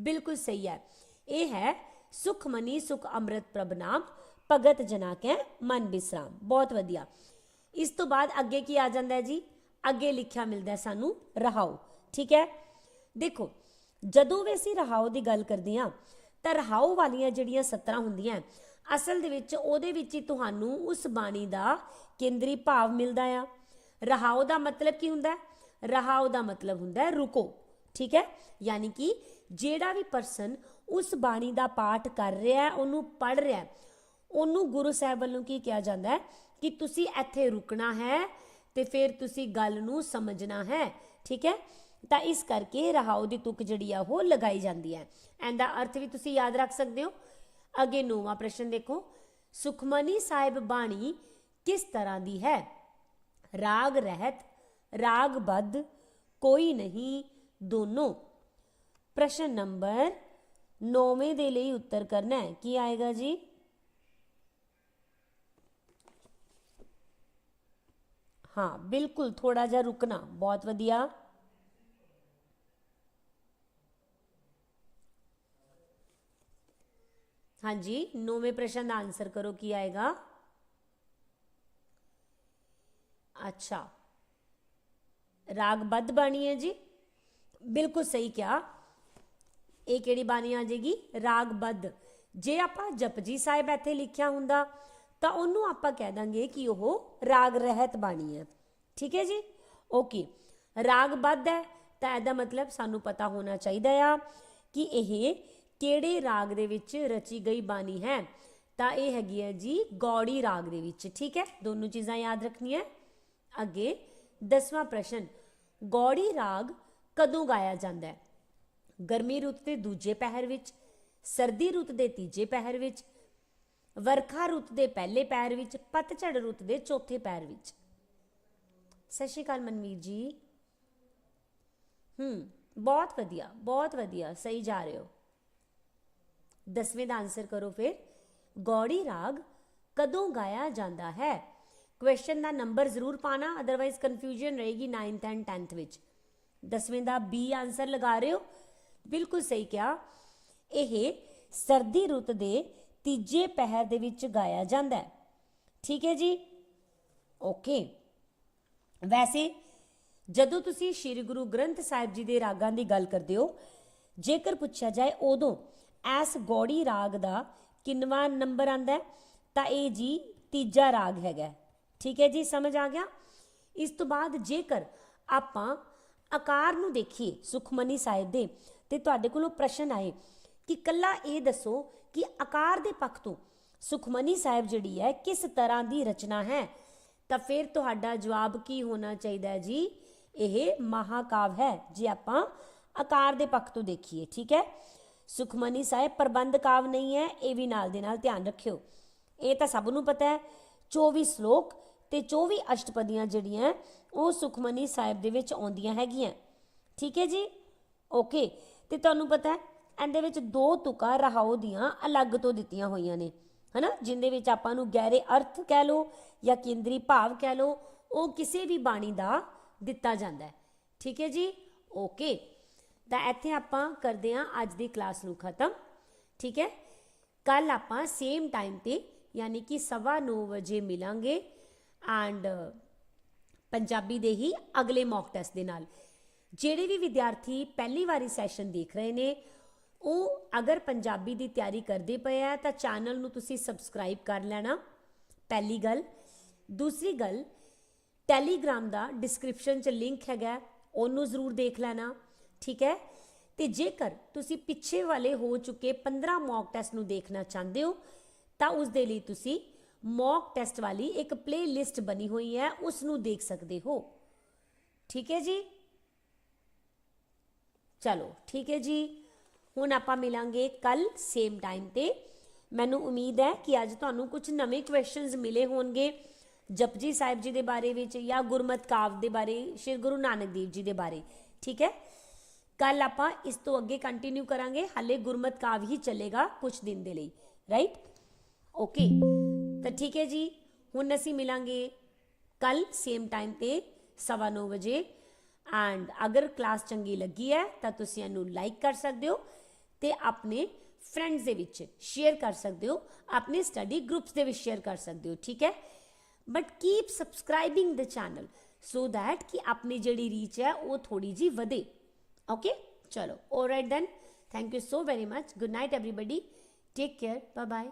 ਬਿਲਕੁਲ ਸਹੀ ਹੈ। ਇਹ ਹੈ ਸੁਖਮਨੀ ਸੁਖ ਅੰਮ੍ਰਿਤ ਪ੍ਰਭ ਨਾਮ, ਭਗਤ ਜਨਾ ਕੇ ਮਨ ਬਿਸਰਾਮ। ਬਹੁਤ ਵਧੀਆ। ਇਸ ਤੋਂ ਬਾਅਦ ਅੱਗੇ ਕੀ ਆ ਜਾਂਦਾ ਹੈ ਜੀ? ਅੱਗੇ ਲਿਖਿਆ ਮਿਲਦਾ ਸਾਨੂੰ ਰਹਾਉ ਠੀਕ ਹੈ? ਦੇਖੋ, ਜਦੋਂ ਵੀ ਅਸੀਂ ਰਹਾਉ ਦੀ ਗੱਲ ਕਰਦੇ ਹਾਂ, ਤਾਂ ਰਹਾਉ ਵਾਲੀਆਂ ਜਿਹੜੀਆਂ ਸਤਰਾਂ ਹੁੰਦੀਆਂ ਅਸਲ ਦੇ ਵਿੱਚ ਉਹਦੇ ਵਿੱਚ ਹੀ ਤੁਹਾਨੂੰ ਉਸ ਬਾਣੀ ਦਾ ਕੇਂਦਰੀ ਭਾਵ ਮਿਲਦਾ ਆ। ਰਹਾਉ ਦਾ ਮਤਲਬ ਕੀ ਹੁੰਦਾ ਹੈ? ਰਹਾਉ ਦਾ ਮਤਲਬ ਹੁੰਦਾ ਹੈ ਰੁਕੋ, ਠੀਕ ਹੈ? ਯਾਨੀ ਕਿ ਜਿਹੜਾ ਵੀ ਪਰਸਨ ਉਸ ਬਾਣੀ ਦਾ ਪਾਠ ਕਰ ਰਿਹਾ ਹੈ, ਉਹਨੂੰ ਪੜ ਰਿਹਾ ਹੈ ਉਹਨੂੰ ਗੁਰੂ ਸਾਹਿਬ ਵੱਲੋਂ ਕੀ ਕਿਹਾ ਜਾਂਦਾ ਹੈ? ਕਿ ਤੁਸੀਂ ਇੱਥੇ ਰੁਕਣਾ ਹੈ ਤੇ ਫਿਰ ਤੁਸੀਂ ਗੱਲ ਨੂੰ ਸਮਝਣਾ ਹੈ, ਠੀਕ ਹੈ? ਤਾਂ ਇਸ ਕਰਕੇ ਰਹਾਉ ਦੀ ਤੁਕ ਜਿਹੜੀ ਆ ਉਹ ਲਗਾਈ ਜਾਂਦੀ ਹੈ। ਐਂਡ ਦਾ ਅਰਥ ਵੀ ਤੁਸੀਂ ਯਾਦ ਰੱਖ ਸਕਦੇ ਹੋ? ਅੱਗੇ ਨੌਵਾਂ ਪ੍ਰਸ਼ਨ ਦੇਖੋ। ਸੁਖਮਨੀ ਸਾਹਿਬ ਬਾਣੀ ਕਿਸ ਤਰ੍ਹਾਂ ਦੀ ਹੈ? ਰਾਗ ਰਹਿਤ, ਰਾਗ ਬੱਧ, ਕੋਈ ਨਹੀਂ, ਦੋਨੋਂ। ਪ੍ਰਸ਼ਨ ਨੰਬਰ 9ਵੇਂ ਦੇ ਲਈ ਉੱਤਰ ਕਰਨਾ ਹੈ। ਕੀ ਆਏਗਾ ਜੀ? ਹਾਂ, ਬਿਲਕੁਲ, ਥੋੜਾ ਜਿਹਾ ਰੁਕਣਾ, ਬਹੁਤ ਵਧੀਆ। ਹਾਂਜੀ, ਨੌਵੇਂ ਪ੍ਰਸ਼ਨ ਦਾ ਆਨਸਰ ਕਰੋ, ਕੀ ਆਏਗਾ? ਅੱਛਾ। ਰਾਗਬੱਧ ਬਾਣੀ ਹੈ ਜੀ? ਬਿਲਕੁਲ ਸਹੀ ਕਿਹਾ। ਇਹ ਕਿਹੜੀ ਬਾਣੀ ਆ ਜਾਏਗੀ? ਰਾਗਬੱਧ ਜੇ ਆਪਾਂ ਜਪਜੀ ਸਾਹਿਬ ਇੱਥੇ ਲਿਖਿਆ ਹੁੰਦਾ ਤਾਂ ਉਹਨੂੰ ਆਪਾਂ ਕਹਿ ਦਾਂਗੇ ਕਿ ਉਹ ਰਾਗ ਰਹਿਤ ਬਾਣੀ ਹੈ। ਠੀਕ ਹੈ ਜੀ? ਓਕੇ ਰਾਗ ਰਾਗਬੱਧ ਹੈ, ਤਾਂ ਇਹਦਾ ਮਤਲਬ ਸਾਨੂੰ ਪਤਾ ਹੋਣਾ ਚਾਹੀਦਾ ਆ ਕਿ ਇਹ ਕਿਹੜੇ ਰਾਗ ਦੇ ਵਿੱਚ ਰਚੀ ਗਈ ਬਾਣੀ ਹੈ। ਤਾਂ ਇਹ ਹੈਗੀ ਹੈ ਜੀ ਗੌੜੀ ਰਾਗ ਦੇ ਵਿੱਚ। ਠੀਕ ਹੈ? ਦੋਨੋਂ ਚੀਜ਼ਾਂ ਯਾਦ ਰੱਖਣੀਆਂ। ਅੱਗੇ ਦਸਵਾਂ ਪ੍ਰਸ਼ਨ, ਗੌੜੀ ਰਾਗ ਕਦੋਂ ਗਾਇਆ ਜਾਂਦਾ ਹੈ? ਗਰਮੀ ਰੁੱਤ ਦੇ ਦੂਜੇ ਪਹਿਰ ਵਿੱਚ, ਸਰਦੀ ਰੁੱਤ ਦੇ ਤੀਜੇ ਪਹਿਰ ਵਿੱਚ ਵਰਖਾ ਰੁੱਤ ਦੇ ਪਹਿਲੇ ਪੈਰ ਵਿੱਚ, ਪਤਝੜ ਰੁੱਤ ਦੇ ਚੌਥੇ ਪੈਰ ਵਿੱਚ। ਸਤਿ ਸ਼੍ਰੀ ਅਕਾਲ ਮਨਵੀਰ ਜੀ। ਹੂੰ, ਬਹੁਤ ਵਧੀਆ ਬਹੁਤ ਵਧੀਆ, ਸਹੀ ਜਾ ਰਹੇ ਹੋ। ਦਸਵੇਂ ਦਾ ਆਨਸਰ ਕਰੋ ਫਿਰ। ਗੌੜੀ ਰਾਗ ਕਦੋਂ ਗਾਇਆ ਜਾਂਦਾ ਹੈ? ਕੁਐਸਚਨ ਦਾ ਨੰਬਰ ਜ਼ਰੂਰ ਪਾਣਾ ਅਦਰਵਾਈਜ਼ ਕਨਫਿਊਜ਼ਨ ਰਹੇਗੀ 9th ਐਂਡ 10th ਵਿੱਚ। ਦਸਵੇਂ ਦਾ ਬੀ ਆਨਸਰ ਲਗਾ ਰਹੇ ਹੋ। ਬਿਲਕੁਲ ਸਹੀ ਕਿਹਾ। ਇਹ ਸਰਦੀ ਰੁੱਤ ਦੇ ਤੀਜੇ ਪਹਿਰ ਦੇ ਵਿੱਚ ਗਾਇਆ ਜਾਂਦਾ ਹੈ। ਠੀਕ ਹੈ ਜੀ? ਓਕੇ ਵੈਸੇ, ਜਦੋਂ ਤੁਸੀਂ ਸ੍ਰੀ ਗੁਰੂ ਗ੍ਰੰਥ ਸਾਹਿਬ ਜੀ ਦੇ ਰਾਗਾਂ ਦੀ ਗੱਲ ਕਰਦੇ ਹੋ, ਜੇਕਰ ਪੁੱਛਿਆ ਜਾਏ ਉਦੋਂ, ਐਸ ਗੌੜੀ ਰਾਗ ਦਾ ਕਿੰਨਵਾਂ ਨੰਬਰ ਆਂਦਾ ਤਾਂ ਇਹ ਜੀ ਤੀਜਾ ਰਾਗ ਹੈਗਾ ਠੀਕ ਹੈ ਜੀ? ਸਮਝ ਆ ਗਿਆ? ਇਸ ਤੋਂ ਬਾਅਦ ਜੇਕਰ ਆਪਾਂ ਆਕਾਰ ਨੂੰ ਦੇਖੀਏ, ਸੁਖਮਨੀ ਸਾਹਿਬ ਦੇ, ਤੇ ਤੁਹਾਡੇ ਕੋਲੋਂ ਪ੍ਰਸ਼ਨ ਆਏ ਕਿ ਕੱਲਾ ਇਹ ਦੱਸੋ ਕਿ ਆਕਾਰ ਦੇ ਪੱਖ ਤੋਂ ਸੁਖਮਨੀ ਸਾਹਿਬ ਜਿਹੜੀ ਹੈ ਕਿਸ ਤਰ੍ਹਾਂ ਦੀ ਰਚਨਾ ਹੈ? ਤਾਂ ਫਿਰ ਤੁਹਾਡਾ ਜਵਾਬ ਕੀ ਹੋਣਾ ਚਾਹੀਦਾ ਹੈ ਜੀ? ਇਹ ਮਹਾਕਾਵ ਹੈ। ਜੇ ਆਪਾਂ ਆਕਾਰ ਦੇ ਪੱਖ ਤੋਂ ਦੇਖੀਏ, ਠੀਕ ਹੈ? ਸੁਖਮਨੀ ਸਾਹਿਬ, ਪ੍ਰਬੰਧ ਕਾਵ ਨਹੀਂ ਹੈ, ਇਹ ਵੀ ਨਾਲ ਦੇ ਨਾਲ ਧਿਆਨ ਰੱਖਿਓ। ਇਹ ਤਾਂ ਸਭ ਨੂੰ ਪਤਾ ਹੈ 24 ਸ਼ਲੋਕ ਤੇ 24 ਅਸ਼ਟਪਦੀਆਂ ਜਿਹੜੀਆਂ, ਉਹ ਸੁਖਮਨੀ ਸਾਹਿਬ ਦੇ ਵਿੱਚ ਆਉਂਦੀਆਂ ਹੈਗੀਆਂ। ਠੀਕ ਹੈ ਜੀ? ਓਕੇ ਤੇ ਤੁਹਾਨੂੰ ਪਤਾ ਹੈ ਇਹਦੇ ਵਿੱਚ ਦੋ ਤੁਕਾਂ ਰਹਾਉ ਦੀਆਂ ਅਲੱਗ ਤੋਂ ਦਿੱਤੀਆਂ ਹੋਈਆਂ ਨੇ, ਹਨਾ? ਜਿੰਦੇ ਵਿੱਚ ਆਪਾਂ ਨੂੰ ਗਹਿਰੇ ਅਰਥ ਕਹਿ ਲਓ ਜਾਂ ਕੇਂਦਰੀ ਭਾਵ ਕਹਿ ਲਓ, ਉਹ ਕਿਸੇ ਵੀ ਬਾਣੀ ਦਾ ਦਿੱਤਾ ਜਾਂਦਾ ਹੈ। ਠੀਕ ਹੈ ਜੀ? ਓਕੇ ਤਾਂ ਇੱਥੇ ਆਪਾਂ ਕਰਦੇ ਹਾਂ ਅੱਜ ਦੀ ਕਲਾਸ ਨੂੰ ਖਤਮ। ਠੀਕ ਹੈ? ਕੱਲ ਆਪਾਂ ਸੇਮ ਟਾਈਮ ਤੇ ਯਾਨੀ ਕਿ 9:30 ਵਜੇ ਮਿਲਾਂਗੇ ਐਂਡ ਪੰਜਾਬੀ ਦੇ ਹੀ ਅਗਲੇ ਮੌਕ ਟੈਸਟ ਦੇ ਨਾਲ। ਜਿਹੜੇ ਵੀ ਵਿਦਿਆਰਥੀ ਪਹਿਲੀ ਵਾਰੀ ਸੈਸ਼ਨ ਦੇਖ ਰਹੇ ਨੇ ਉਹ ਅਗਰ ਪੰਜਾਬੀ ਦੀ ਤਿਆਰੀ ਕਰਦੇ ਪਏ ਆ, ਤਾਂ ਚੈਨਲ ਨੂੰ ਤੁਸੀਂ ਸਬਸਕ੍ਰਾਈਬ ਕਰ ਲੈਣਾ। ਪਹਿਲੀ ਗੱਲ। ਦੂਸਰੀ ਗੱਲ ਟੈਲੀਗ੍ਰਾਮ ਦਾ ਡਿਸਕ੍ਰਿਪਸ਼ਨ 'ਚ ਲਿੰਕ ਹੈਗਾ ਉਹਨੂੰ ਜ਼ਰੂਰ ਦੇਖ ਲੈਣਾ, ਠੀਕ ਹੈ? ਤੇ ਜੇਕਰ ਤੁਸੀਂ ਪਿੱਛੇ ਵਾਲੇ ਹੋ ਚੁੱਕੇ 15 ਮੌਕ ਟੈਸਟ ਨੂੰ ਦੇਖਣਾ ਚਾਹੁੰਦੇ ਹੋ, ਤਾਂ ਉਸ ਦੇ ਲਈ ਤੁਸੀਂ ਮੌਕ ਟੈਸਟ ਵਾਲੀ ਇੱਕ ਪਲੇਲਿਸਟ ਬਣੀ ਹੋਈ ਹੈ, ਉਸ ਨੂੰ ਦੇਖ ਸਕਦੇ ਹੋ। ਠੀਕ ਹੈ ਜੀ? ਚਲੋ, ਠੀਕ ਹੈ ਜੀ। ਹੁਣ ਆਪਾਂ ਮਿਲਾਂਗੇ ਕੱਲ ਸੇਮ ਟਾਈਮ ਤੇ। ਮੈਨੂੰ ਉਮੀਦ ਹੈ ਕਿ ਅੱਜ ਤੁਹਾਨੂੰ ਕੁਝ ਨਵੇਂ ਕੁਐਸਚਨਸ ਮਿਲੇ ਹੋਣਗੇ। ਜਪਜੀ ਸਾਹਿਬ ਜੀ ਦੇ ਬਾਰੇ ਵਿੱਚ ਜਾਂ ਗੁਰਮਤਿ ਕਾਵ ਦੇ ਬਾਰੇ, ਸ਼੍ਰੀ ਗੁਰੂ ਨਾਨਕ ਦੇਵ ਜੀ ਦੇ ਬਾਰੇ, ਠੀਕ ਹੈ? ਕੱਲ ਆਪਾਂ ਇਸ ਤੋਂ ਅੱਗੇ ਕੰਟੀਨਿਊ ਕਰਾਂਗੇ। ਹਾਲੇ ਗੁਰਮਤਿ ਕਾਵ ਹੀ ਚੱਲੇਗਾ ਕੁਝ ਦਿਨ ਦੇ ਲਈ ਰਾਈਟ ਓਕੇ ਤਾਂ ਠੀਕ ਹੈ ਜੀ। ਹੁਣ ਅਸੀਂ ਮਿਲਾਂਗੇ ਕੱਲ ਸੇਮ ਟਾਈਮ ਤੇ 9:30 ਵਜੇ। ਐਂਡ ਅਗਰ ਕਲਾਸ ਚੰਗੀ ਲੱਗੀ ਹੈ ਤਾਂ ਤੁਸੀਂ ਇਹਨੂੰ ਲਾਈਕ ਕਰ ਸਕਦੇ ਹੋ। ਤੇ ਆਪਣੇ ਫਰੈਂਡਸ ਦੇ ਵਿੱਚ ਸ਼ੇਅਰ ਕਰ ਸਕਦੇ ਹੋ, ਆਪਣੇ ਸਟੱਡੀ ਗਰੁੱਪਸ ਦੇ ਵਿੱਚ ਸ਼ੇਅਰ ਕਰ ਸਕਦੇ ਹੋ, ਠੀਕ ਹੈ? But keep subscribing the channel so that ਕਿ ਆਪਣੀ ਜਿਹੜੀ ਰੀਚ ਹੈ ਉਹ ਥੋੜੀ ਜੀ ਵਧੇ ਓਕੇ ਚਲੋ alright then thank you so very much good night everybody take care bye bye